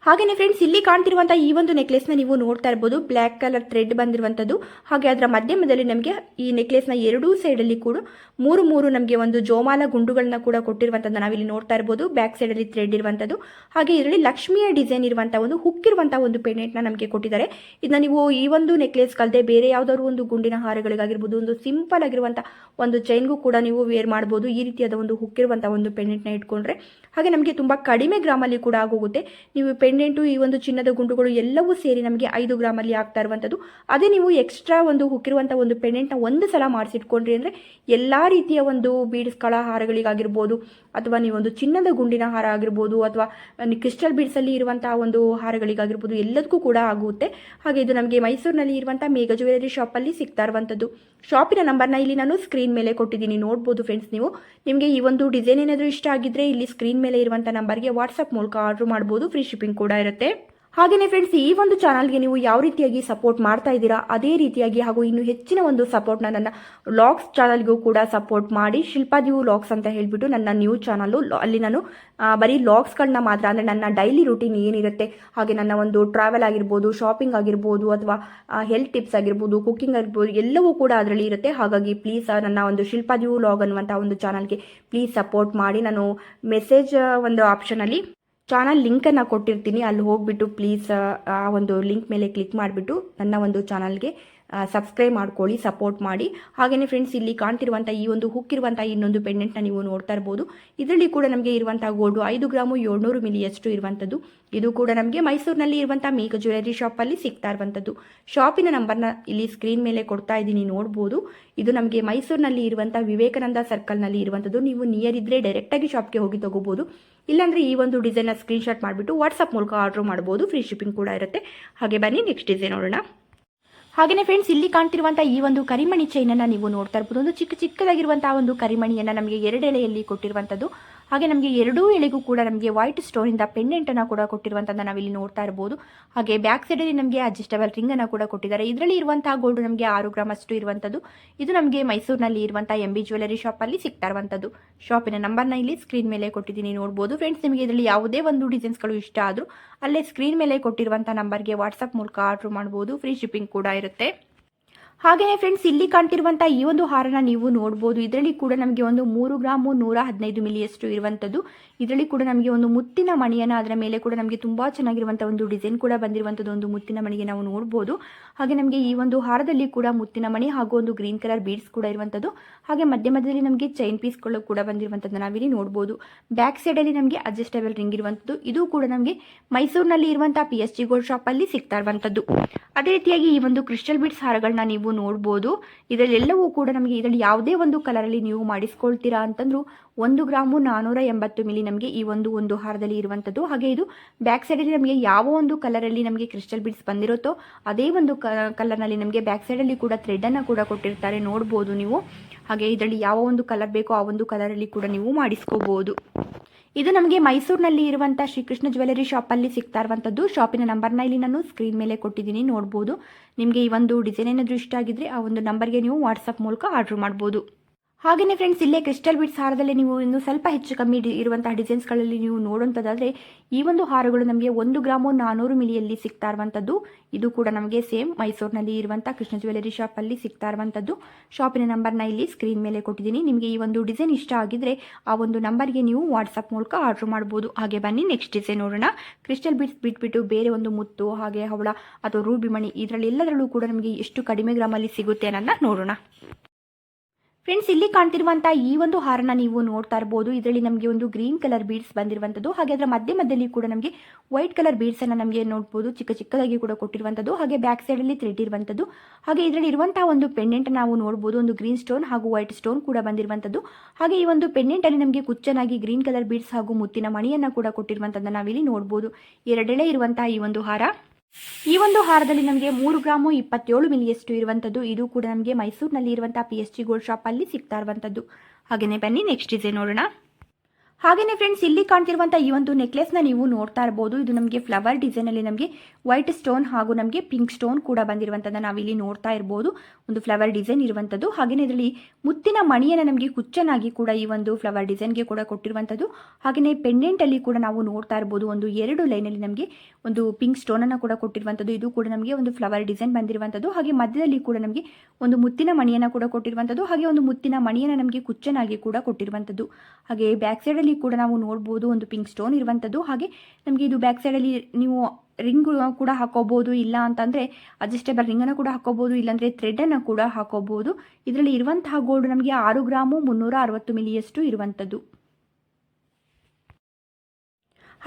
ಹಾಗೆಯೇ ಫ್ರೆಂಡ್ಸ್ ಇಲ್ಲಿ ಕಾಣ್ತಿರುವಂತಹ ಈ ಒಂದು ನೆಕ್ಲೆಸ್ನ ನೀವು ನೋಡ್ತಾ ಇರ್ಬೋದು. ಬ್ಲ್ಯಾಕ್ ಕಲರ್ ಥ್ರೆಡ್ ಬಂದಿರುವಂಥದ್ದು ಹಾಗೆ ಅದರ ಮಧ್ಯಮದಲ್ಲಿ ನಮಗೆ ಈ ನೆಕ್ಲೆಸ್ನ ಎರಡೂ ಸೈಡಲ್ಲಿ ಕೂಡ ಮೂರು ಮೂರು ನಮಗೆ ಒಂದು ಜೋಮಾಲ ಗುಂಡುಗಳನ್ನ ಕೂಡ ಕೊಟ್ಟಿರುವಂಥದ್ದು ನಾವಿಲ್ಲಿ ನೋಡ್ತಾ ಇರ್ಬೋದು. ಬ್ಯಾಕ್ ಸೈಡಲ್ಲಿ ಥ್ರೆಡ್ ಇರುವಂಥದ್ದು ಹಾಗೆ ಇದರಲ್ಲಿ ಲಕ್ಷ್ಮಿಯ ಡಿಸೈನ್ ಇರುವಂಥ ಒಂದು ಹುಕ್ಕಿರುವಂಥ ಒಂದು ಪೆಂಡೆಂಟ್ನ ನಮಗೆ ಕೊಟ್ಟಿದ್ದಾರೆ. ಇದನ್ನ ನೀವು ಈ ಒಂದು ನೆಕ್ಲೆಸ್ ಕಲ್ಲದೆ ಬೇರೆ ಯಾವುದಾದ್ರು ಒಂದು ಗುಂಡಿನ ಹಾರಗಳಿಗಾಗಿರ್ಬೋದು, ಒಂದು ಸಿಂಪಲ್ ಆಗಿರುವಂಥ ಒಂದು ಚೈನ್ಗೂ ಕೂಡ ನೀವು ವೇರ್ ಮಾಡ್ಬೋದು. ಈ ರೀತಿಯಾದ ಒಂದು ಹುಕ್ಕಿರುವಂಥ ಒಂದು ಪೆಂಡೆಂಟ್ನ ಇಟ್ಕೊಂಡ್ರೆ. ಹಾಗೆ ನಮಗೆ ತುಂಬ ಕಡಿಮೆ ಗ್ರಾಮಲ್ಲಿ ಕೂಡ ಆಗೋಗುತ್ತೆ. ನೀವು ಪೆಂಡೆಂಟು ಈ ಒಂದು ಚಿನ್ನದ ಗುಂಡುಗಳು ಎಲ್ಲವೂ ಸೇರಿ ನಮಗೆ ಐದು ಗ್ರಾಮಲ್ಲಿ ಆಗ್ತಾ ಇರುವಂಥದ್ದು ಅದೇ ನೀವು ಎಕ್ಸ್ಟ್ರಾ ಒಂದು ಹುಕ್ಕಿರುವಂಥ ಒಂದು ಪೆಂಡೆಂಟ್ನ ಒಂದು ಸಲ ಮಾಡಿಸಿಟ್ಕೊಂಡ್ರಿ ಅಂದರೆ ಎಲ್ಲ ರೀತಿಯ ಒಂದು ಬೀಡ್ಸ್ಗಳ ಹಾರಗಳಿಗಾಗಿರ್ಬೋದು, ಅಥವಾ ನೀವೊಂದು ಚಿನ್ನದ ಗುಂಡಿನ ಹಾರ ಆಗಿರ್ಬೋದು, ಅಥವಾ ಕ್ರಿಸ್ಟಲ್ ಬೀಡ್ಸಲ್ಲಿ ಇರುವಂತಹ ಒಂದು ಹಾರಗಳಿಗಾಗಿರ್ಬೋದು, ಎಲ್ಲದಕ್ಕೂ ಕೂಡ ಆಗುತ್ತೆ. ಹಾಗೆ ಇದು ನಮಗೆ ಮೈಸೂರಿನಲ್ಲಿ ಇರುವಂಥ ಮೇಘ ಜ್ಯುವೆಲರಿ ಶಾಪಲ್ಲಿ ಸಿಗ್ತಾ ಇರುವಂಥದ್ದು ಶಾಪಿನ ನಂಬರ್ನ ಇಲ್ಲಿ ನಾನು ಸ್ಕ್ರೀನ್ ಮೇಲೆ ಕೊಟ್ಟಿದ್ದೀನಿ, ನೋಡ್ಬೋದು ಫ್ರೆಂಡ್ಸ್ ನೀವು. ನಿಮಗೆ ಈ ಒಂದು ಡಿಸೈನ್ ಏನಾದರೂ ಇಷ್ಟ ಆಗಿದ್ರೆ ಇಲ್ಲಿ ಸ್ಕ್ರೀನ್ ಮೇಲೆ ಇರುವಂಥ ನಂಬರ್ಗೆ ವಾಟ್ಸಪ್ ಮೂಲಕ ಆರ್ಡರ್ ಮಾಡ್ಬೋದು ಫ್ರೀ ಶಿಪ್ಪಿಂಗ್ ಕೂಡ ಇರುತ್ತೆ. ಹಾಗೆಯೇ ಫ್ರೆಂಡ್ಸ್ ಈ ಒಂದು ಚಾನಲ್ಗೆ ನೀವು ಯಾವ ರೀತಿಯಾಗಿ ಸಪೋರ್ಟ್ ಮಾಡ್ತಾ ಇದ್ದೀರಾ, ಅದೇ ರೀತಿಯಾಗಿ ಹಾಗೂ ಇನ್ನು ಹೆಚ್ಚಿನ ಒಂದು ಸಪೋರ್ಟ್ನ ನನ್ನ ವ್ಲಾಗ್ಸ್ ಚಾನಲ್ಗೂ ಕೂಡ ಸಪೋರ್ಟ್ ಮಾಡಿ ಶಿಲ್ಪಾದಿವು ಲಾಗ್ಸ್ ಅಂತ ಹೇಳಿಬಿಟ್ಟು ನನ್ನ ನ್ಯೂ ಚಾನಲ್ಲು ಅಲ್ಲಿ ನಾನು ಬರೀ ವ್ಲಾಗ್ಸ್ಗಳನ್ನ ಮಾತ್ರ ಅಂದರೆ ನನ್ನ ಡೈಲಿ ರೂಟೀನ್ ಏನಿರುತ್ತೆ, ಹಾಗೆ ನನ್ನ ಒಂದು ಟ್ರಾವೆಲ್ ಆಗಿರ್ಬೋದು ಶಾಪಿಂಗ್ ಆಗಿರ್ಬೋದು ಅಥವಾ ಹೆಲ್ತ್ ಟಿಪ್ಸ್ ಆಗಿರ್ಬೋದು ಕುಕ್ಕಿಂಗ್ ಆಗಿರ್ಬೋದು, ಎಲ್ಲವೂ ಕೂಡ ಅದರಲ್ಲಿ ಇರುತ್ತೆ. ಹಾಗಾಗಿ ಪ್ಲೀಸ್ ನನ್ನ ಒಂದು ಶಿಲ್ಪಾದಿವು ಲಾಗ್ ಅನ್ನುವಂಥ ಒಂದು ಚಾನಲ್ಗೆ ಪ್ಲೀಸ್ ಸಪೋರ್ಟ್ ಮಾಡಿ. ನಾನು ಮೆಸೇಜ್ ಒಂದು ಆಪ್ಷನಲ್ಲಿ ಚಾನಲ್ ಲಿಂಕನ್ನು ಕೊಟ್ಟಿರ್ತೀನಿ. ಅಲ್ಲಿ ಹೋಗ್ಬಿಟ್ಟು ಪ್ಲೀಸ್ ಆ ಒಂದು ಲಿಂಕ್ ಮೇಲೆ ಕ್ಲಿಕ್ ಮಾಡಿಬಿಟ್ಟು ನನ್ನ ಒಂದು ಚಾನಲ್ಗೆ ಸಬ್ಸ್ಕ್ರೈಬ್ ಮಾಡ್ಕೊಳ್ಳಿ ಸಪೋರ್ಟ್ ಮಾಡಿ. ಹಾಗೆಯೇ ಫ್ರೆಂಡ್ಸ್ ಇಲ್ಲಿ ಕಾಣ್ತಿರುವಂಥ ಈ ಒಂದು ಹುಕ್ಕಿರುವಂಥ ಇನ್ನೊಂದು ಪೆಂಡೆಂಟ್ನ ನೀವು ನೋಡ್ತಾ ಇರ್ಬೋದು. ಇದರಲ್ಲಿ ಕೂಡ ನಮಗೆ ಇರುವಂಥ ಗೋಲ್ಡು ಐದು ಗ್ರಾಮು ಏಳ್ನೂರು ಮಿಲಿಯಷ್ಟು ಇರುವಂಥದ್ದು ಇದು ಕೂಡ ನಮಗೆ ಮೈಸೂರಿನಲ್ಲಿ ಇರುವಂಥ ಮೇಘ ಜ್ಯುವೆಲರಿ ಶಾಪಲ್ಲಿ ಸಿಗ್ತಾ ಇರುವಂಥದ್ದು ಶಾಪಿನ ನಂಬರ್ನ ಇಲ್ಲಿ ಸ್ಕ್ರೀನ್ ಮೇಲೆ ಕೊಡ್ತಾ ಇದ್ದೀನಿ, ನೋಡ್ಬೋದು. ಇದು ನಮಗೆ ಮೈಸೂರಿನಲ್ಲಿ ಇರುವಂಥ ವಿವೇಕಾನಂದ ಸರ್ಕಲ್ನಲ್ಲಿ ಇರುವಂಥದ್ದು ನೀವು ನಿಯರ್ ಇದ್ದರೆ ಡೈರೆಕ್ಟಾಗಿ ಶಾಪ್ಗೆ ಹೋಗಿ ತಗೋಬೋದು. ಇಲ್ಲಾಂದರೆ ಈ ಒಂದು ಡಿಸೈನ್ನ ಸ್ಕ್ರೀನ್ಶಾಟ್ ಮಾಡಿಬಿಟ್ಟು ವಾಟ್ಸಪ್ ಮೂಲಕ ಆರ್ಡರ್ ಮಾಡ್ಬೋದು. ಫ್ರೀ ಶಿಪ್ಪಿಂಗ್ ಕೂಡ ಇರುತ್ತೆ. ಹಾಗೆ ಬನ್ನಿ ನೆಕ್ಸ್ಟ್ ಡಿಸೈನ್ ನೋಡೋಣ. ಹಾಗೆಯೇ ಫ್ರೆಂಡ್ಸ್ ಇಲ್ಲಿ ಕಾಣ್ತಿರುವಂತಹ ಈ ಒಂದು ಕರಿಮಣಿ ಚೈನನ್ನು ನೀವು ನೋಡ್ತಾ ಇರ್ಬೋದು. ಒಂದು ಚಿಕ್ಕ ಚಿಕ್ಕದಾಗಿರುವಂತಹ ಒಂದು ಕರಿಮಣಿಯನ್ನು ನಮಗೆ ಎರಡೆಲೆಯಲ್ಲಿ ಕೊಟ್ಟಿರುವಂಥದ್ದು ಹಾಗೆ ನಮಗೆ ಎರಡೂ ಎಳೆಗೂ ಕೂಡ ನಮಗೆ ವೈಟ್ ಸ್ಟೋನಿಂದ ಪೆಂಡೆಂಟನ್ನು ಕೂಡ ಕೊಟ್ಟಿರುವಂಥದ್ದು ನಾವಿಲ್ಲಿ ನೋಡ್ತಾ ಇರ್ಬೋದು. ಹಾಗೆ ಬ್ಯಾಕ್ ಸೈಡಲ್ಲಿ ನಮಗೆ ಅಡ್ಜಸ್ಟಬಲ್ ರಿಂಗನ್ನು ಕೂಡ ಕೊಟ್ಟಿದ್ದಾರೆ. ಇದರಲ್ಲಿ ಇರುವಂತಹ ಗೋಲ್ಡ್ ನಮಗೆ ಆರು ಗ್ರಾಮ್ ಅಷ್ಟು ಇರುವಂಥದ್ದು ಇದು ನಮಗೆ ಮೈಸೂರಿನಲ್ಲಿ ಇರುವಂಥ ಎಂ ಬಿ ಜ್ಯುವೆಲರಿ ಶಾಪಲ್ಲಿ ಸಿಗ್ತಾ ಇರುವಂಥದ್ದು ಶಾಪಿನ ನಂಬರ್ನ ಇಲ್ಲಿ ಸ್ಕ್ರೀನ್ ಮೇಲೆ ಕೊಟ್ಟಿದ್ದೀನಿ ನೋಡ್ಬೋದು. ಫ್ರೆಂಡ್ಸ್ ನಿಮಗೆ ಇದರಲ್ಲಿ ಯಾವುದೇ ಒಂದು ಡಿಸೈನ್ಸ್ಗಳು ಇಷ್ಟ ಆದರೂ ಅಲ್ಲೇ ಸ್ಕ್ರೀನ್ ಮೇಲೆ ಕೊಟ್ಟಿರುವಂಥ ನಂಬರ್ಗೆ ವಾಟ್ಸಪ್ ಮೂಲಕ ಆರ್ಡರ್ ಮಾಡ್ಬೋದು. ಫ್ರೀ ಶಿಪ್ಪಿಂಗ್ ಕೂಡ ಇರುತ್ತೆ. ಹಾಗೆಯೇ ಫ್ರೆಂಡ್ಸ್ ಇಲ್ಲಿ ಕಾಣ್ತಿರುವಂತಹ ಈ ಒಂದು ಹಾರನ ನೀವು ನೋಡಬಹುದು ಇದರಲ್ಲಿ ಕೂಡ ನಮಗೆ ಒಂದು ಮೂರು ಗ್ರಾಮು ನೂರ ಹದಿನೈದು ಮಿಲಿಯಷ್ಟು ಇರುವಂತದ್ದು ಇದರಲ್ಲಿ ಕೂಡ ನಮಗೆ ಒಂದು ಮುತ್ತಿನ ಮಣಿಯನ್ನು ಅದರ ಮೇಲೆ ಕೂಡ ನಮಗೆ ತುಂಬಾ ಚೆನ್ನಾಗಿರುವಂತಹ ಒಂದು ಡಿಸೈನ್ ಕೂಡ ಬಂದಿರುವಂತದ್ದು ಒಂದು ಮುತ್ತಿನ ಮಣಿಗೆ ನಾವು ನೋಡಬಹುದು ಹಾಗೆ ನಮಗೆ ಈ ಒಂದು ಹಾರದಲ್ಲಿ ಕೂಡ ಮುತ್ತಿನ ಮಣಿ ಹಾಗೂ ಒಂದು ಗ್ರೀನ್ ಕಲರ್ ಬೀಡ್ಸ್ ಕೂಡ ಇರುವಂತದ್ದು ಹಾಗೆ ಮಧ್ಯ ಮಧ್ಯದಲ್ಲಿ ನಮಗೆ ಚೈನ್ ಪೀಸ್ಗಳು ಕೂಡ ಬಂದಿರುವಂಥದ್ದು ನಾವಿಲ್ಲಿ ನೋಡಬಹುದು ಬ್ಯಾಕ್ ಸೈಡ್ ಅಲ್ಲಿ ನಮಗೆ ಅಡ್ಜಸ್ಟೇಬಲ್ ರಿಂಗ್ ಇರುವಂಥದ್ದು. ಇದು ಕೂಡ ನಮಗೆ ಮೈಸೂರಿನಲ್ಲಿ ಇರುವಂತಹ ಪಿ ಎಸ್ ಜಿ ಗೋಲ್ಡ್ ಶಾಪಲ್ಲಿ ಸಿಗ್ತಾ ಇರುವಂತದ್ದು ಅದೇ ರೀತಿಯಾಗಿ ಈ ಒಂದು ಕ್ರಿಸ್ಟಲ್ ಬೀಡ್ಸ್ ಹಾರಗಳನ್ನ ನೀವು ನೋಡ್ಬೋದು. ಇದರಲ್ಲೆಲ್ಲವೂ ಕೂಡ ನಮಗೆ ಇದರಲ್ಲಿ ಯಾವುದೇ ಒಂದು ಕಲರಲ್ಲಿ ನೀವು ಮಾಡಿಸ್ಕೊಳ್ತೀರಾ ಅಂತಂದ್ರು ಒಂದು ಗ್ರಾಮು ನಾನೂರ ಎಂಬತ್ತು ಮಿಲಿ ನಮಗೆ ಈ ಒಂದು ಒಂದು ಹಾರದಲ್ಲಿ ಇರುವಂಥದ್ದು ಹಾಗೆ ಇದು ಬ್ಯಾಕ್ ಸೈಡಲ್ಲಿ ನಮಗೆ ಯಾವ ಒಂದು ಕಲರಲ್ಲಿ ನಮಗೆ ಕ್ರಿಸ್ಟಲ್ ಬಿಡ್ಸ್ ಬಂದಿರುತ್ತೋ ಅದೇ ಒಂದು ಕಲರ್ನಲ್ಲಿ ನಮಗೆ ಬ್ಯಾಕ್ ಸೈಡಲ್ಲಿ ಕೂಡ ಥ್ರೆಡನ್ನು ಕೂಡ ಕೊಟ್ಟಿರ್ತಾರೆ. ನೋಡ್ಬೋದು ನೀವು. ಹಾಗೆ ಇದರಲ್ಲಿ ಯಾವ ಒಂದು ಕಲರ್ ಬೇಕೋ ಆ ಒಂದು ಕಲರಲ್ಲಿ ಕೂಡ ನೀವು ಮಾಡಿಸ್ಕೋಬೋದು. ಇದು ನಮಗೆ ಮೈಸೂರಿನಲ್ಲಿ ಇರುವಂಥ ಶ್ರೀಕೃಷ್ಣ ಜ್ಯುವೆಲರಿ ಶಾಪಲ್ಲಿ ಸಿಗ್ತಾ ಇರುವಂಥದ್ದು ಶಾಪಿನ ನಂಬರ್ನ ಇಲ್ಲಿ ನಾನು ಸ್ಕ್ರೀನ್ ಮೇಲೆ ಕೊಟ್ಟಿದ್ದೀನಿ. ನೋಡ್ಬೋದು. ನಿಮಗೆ ಈ ಒಂದು ಡಿಸೈನ್ ಏನಾದರೂ ಇಷ್ಟ ಆಗಿದ್ರೆ ಆ ಒಂದು ನಂಬರ್ಗೆ ನೀವು ವಾಟ್ಸಪ್ ಮೂಲಕ ಆರ್ಡರ್ ಮಾಡ್ಬೋದು. ಹಾಗೆಯೇ ಫ್ರೆಂಡ್ಸ್ ಇಲ್ಲೇ ಕ್ರಿಸ್ಟಲ್ ಬಿಡ್ಸ್ ಹಾರದಲ್ಲಿ ನೀವು ಇನ್ನು ಸ್ವಲ್ಪ ಹೆಚ್ಚು ಕಮ್ಮಿ ಇರುವಂತಹ ಡಿಸೈನ್ಸ್ಗಳಲ್ಲಿ ನೀವು ನೋಡುವಂಥದ್ದಾದರೆ ಈ ಒಂದು ಹಾರಗಳು ನಮಗೆ ಒಂದು ಗ್ರಾಮು ನಾನ್ನೂರು ಮಿಲಿಯಲ್ಲಿ ಸಿಗ್ತಾ ಇರುವಂಥದ್ದು ಇದು ಕೂಡ ನಮಗೆ ಸೇಮ್ ಮೈಸೂರಿನಲ್ಲಿ ಇರುವಂಥ ಕೃಷ್ಣ ಜ್ಯುವೆಲರಿ ಶಾಪಲ್ಲಿ ಸಿಗ್ತಾ ಇರುವಂಥದ್ದು ಶಾಪಿನ ನಂಬರ್ನ ಇಲ್ಲಿ ಸ್ಕ್ರೀನ್ ಮೇಲೆ ಕೊಟ್ಟಿದ್ದೀನಿ. ನಿಮಗೆ ಈ ಒಂದು ಡಿಸೈನ್ ಇಷ್ಟ ಆಗಿದ್ರೆ ಆ ಒಂದು ನಂಬರ್ಗೆ ನೀವು ವಾಟ್ಸಪ್ ಮೂಲಕ ಆರ್ಡರ್ ಮಾಡ್ಬೋದು. ಹಾಗೆ ಬನ್ನಿ ನೆಕ್ಸ್ಟ್ ಡಿಸೈನ್ ನೋಡೋಣ. ಕ್ರಿಸ್ಟಲ್ ಬಿಡ್ಸ್ ಬಿಟ್ಬಿಟ್ಟು ಬೇರೆ ಒಂದು ಮುತ್ತು, ಹಾಗೆ ಹವಳ ಅಥವಾ ರೂಬಿ ಮಣಿ ಇದರಲ್ಲಿ ಎಲ್ಲದರಲ್ಲೂ ಕೂಡ ನಮಗೆ ಎಷ್ಟು ಕಡಿಮೆ ಗ್ರಾಮಲ್ಲಿ ಸಿಗುತ್ತೆ ಅನ್ನೋದನ್ನ ನೋಡೋಣ. ಫ್ರೆಂಡ್ಸ್ ಇಲ್ಲಿ ಕಾಣ್ತಿರುವಂತಹ ಈ ಒಂದು ಹಾರನ ನೀವು ನೋಡ್ತಾ ಇರಬಹುದು ಇದರಲ್ಲಿ ನಮಗೆ ಒಂದು ಗ್ರೀನ್ ಕಲರ್ ಬೀಡ್ಸ್ ಬಂದಿರುವಂತದ್ದು, ಹಾಗೆ ಅದರ ಮಧ್ಯ ಮಧ್ಯದಲ್ಲಿ ಕೂಡ ನಮಗೆ ವೈಟ್ ಕಲರ್ ಬೀಡ್ಸನ್ನು ನಮಗೆ ನೋಡಬಹುದು ಚಿಕ್ಕ ಚಿಕ್ಕದಾಗಿ ಕೂಡ ಕೊಟ್ಟಿರುವಂತದ್ದು, ಹಾಗೆ ಬ್ಯಾಕ್ ಸೈಡಲ್ಲಿ ಥ್ರೆಡ್ ಇರುವಂಥದ್ದು ಹಾಗೆ ಇದರಲ್ಲಿ ಇರುವಂತಹ ಒಂದು ಪೆಂಡೆಂಟ್ ನಾವು ನೋಡಬಹುದು ಒಂದು ಗ್ರೀನ್ ಸ್ಟೋನ್ ಹಾಗೂ ವೈಟ್ ಸ್ಟೋನ್ ಕೂಡ ಬಂದಿರುವಂತದ್ದು. ಹಾಗೆ ಈ ಒಂದು ಪೆಂಡೆಂಟಲ್ಲಿ ನಮಗೆ ಕುಚ್ಚನಾಗಿ ಗ್ರೀನ್ ಕಲರ್ ಬೀಡ್ಸ್ ಹಾಗೂ ಮುತ್ತಿನ ಮಣಿಯನ್ನ ಕೂಡ ಕೊಟ್ಟಿರುವಂಥದ್ದನ್ನು ನಾವಿಲ್ಲಿ ನೋಡಬಹುದು ಎರಡೆಳೆ ಇರುವಂತಹ ಈ ಒಂದು ಹಾರ. ಈ ಒಂದು ಹಾರದಲ್ಲಿ ನಮಗೆ ಮೂರು ಗ್ರಾಮು ಇಪ್ಪತ್ತೇಳು ಮಿಲಿಯಷ್ಟು ಇರುವಂಥದ್ದು ಇದು ಕೂಡ ನಮಗೆ ಮೈಸೂರಿನಲ್ಲಿ ಇರುವಂಥ ಪಿ ಎಸ್ ಜಿ ಗೋಲ್ಡ್ ಶಾಪಲ್ಲಿ ಸಿಗ್ತಾ ಇರುವಂಥದ್ದು ಹಾಗೆಯೇ ಬನ್ನಿ ನೆಕ್ಸ್ಟ್ ಡಿಸೈನ್ ನೋಡೋಣ. ಹಾಗೆಯೇ ಫ್ರೆಂಡ್ಸ್ ಇಲ್ಲಿ ಕಾಣ್ತಿರುವಂಥ ಈ ಒಂದು ನೆಕ್ಲೆಸ್ನ ನೀವು ನೋಡ್ತಾ ಇರ್ಬೋದು. ಇದು ನಮಗೆ ಫ್ಲವರ್ ಡಿಸೈನಲ್ಲಿ ನಮಗೆ ವೈಟ್ ಸ್ಟೋನ್ ಹಾಗೂ ನಮಗೆ ಪಿಂಕ್ ಸ್ಟೋನ್ ಕೂಡ ಬಂದಿರುವಂಥದ್ದು ನಾವಿಲ್ಲಿ ನೋಡ್ತಾ ಇರ್ಬೋದು. ಒಂದು ಫ್ಲವರ್ ಡಿಸೈನ್ ಇರುವಂಥದ್ದು ಹಾಗೆಯೇ ಇದರಲ್ಲಿ ಮುತ್ತಿನ ಮಣಿಯನ್ನು ನಮಗೆ ಕುಚ್ಚನಾಗಿ ಕೂಡ ಈ ಒಂದು ಫ್ಲವರ್ ಡಿಸೈನ್ಗೆ ಕೂಡ ಕೊಟ್ಟಿರುವಂಥದ್ದು ಹಾಗೆಯೇ ಪೆಂಡೆಂಟಲ್ಲಿ ಕೂಡ ನಾವು ನೋಡ್ತಾ ಇರ್ಬೋದು. ಒಂದು ಎರಡು ಲೈನಲ್ಲಿ ನಮಗೆ ಒಂದು ಪಿಂಕ್ ಸ್ಟೋನನ್ನು ಕೂಡ ಕೊಟ್ಟಿರುವಂಥದ್ದು ಇದು ಕೂಡ ನಮಗೆ ಒಂದು ಫ್ಲವರ್ ಡಿಸೈನ್ ಬಂದಿರುವಂಥದ್ದು ಹಾಗೆ ಮಧ್ಯದಲ್ಲಿ ಕೂಡ ನಮಗೆ ಒಂದು ಮುತ್ತಿನ ಮಣಿಯನ್ನು ಕೂಡ ಕೊಟ್ಟಿರುವಂಥದ್ದು ಹಾಗೆ ಒಂದು ಮುತ್ತಿನ ಮಣಿಯನ್ನು ನಮಗೆ ಕುಚ್ಚನಾಗಿ ಕೂಡ ಕೊಟ್ಟಿರುವಂಥದ್ದು ಹಾಗೆ ಬ್ಯಾಕ್ ಸೈಡಲ್ಲಿ ಕೂಡ ನಾವು ನೋಡ್ಬೋದು ಒಂದು ಪಿಂಕ್ ಸ್ಟೋನ್ ಇರುವಂಥದ್ದು ಹಾಗೆ ನಮಗೆ ಇದು ಬ್ಯಾಕ್ ಸೈಡಲ್ಲಿ ನೀವು ರಿಂಗ್ ಕೂಡ ಹಾಕೋಬಹುದು ಇಲ್ಲ ಅಂತಂದರೆ ಅಡ್ಜಸ್ಟೇಬಲ್ ರಿಂಗನ್ನು ಕೂಡ ಹಾಕೋಬಹುದು ಇಲ್ಲಾಂದರೆ ಥ್ರೆಡನ್ನು ಕೂಡ ಹಾಕೋಬಹುದು ಇದರಲ್ಲಿ ಇರುವಂತಹ ಗೋಲ್ಡ್ ನಮಗೆ ಆರು ಗ್ರಾಮು ಮುನ್ನೂರ ಅರವತ್ತು ಮಿಲಿಯಷ್ಟು ಇರುವಂಥದ್ದು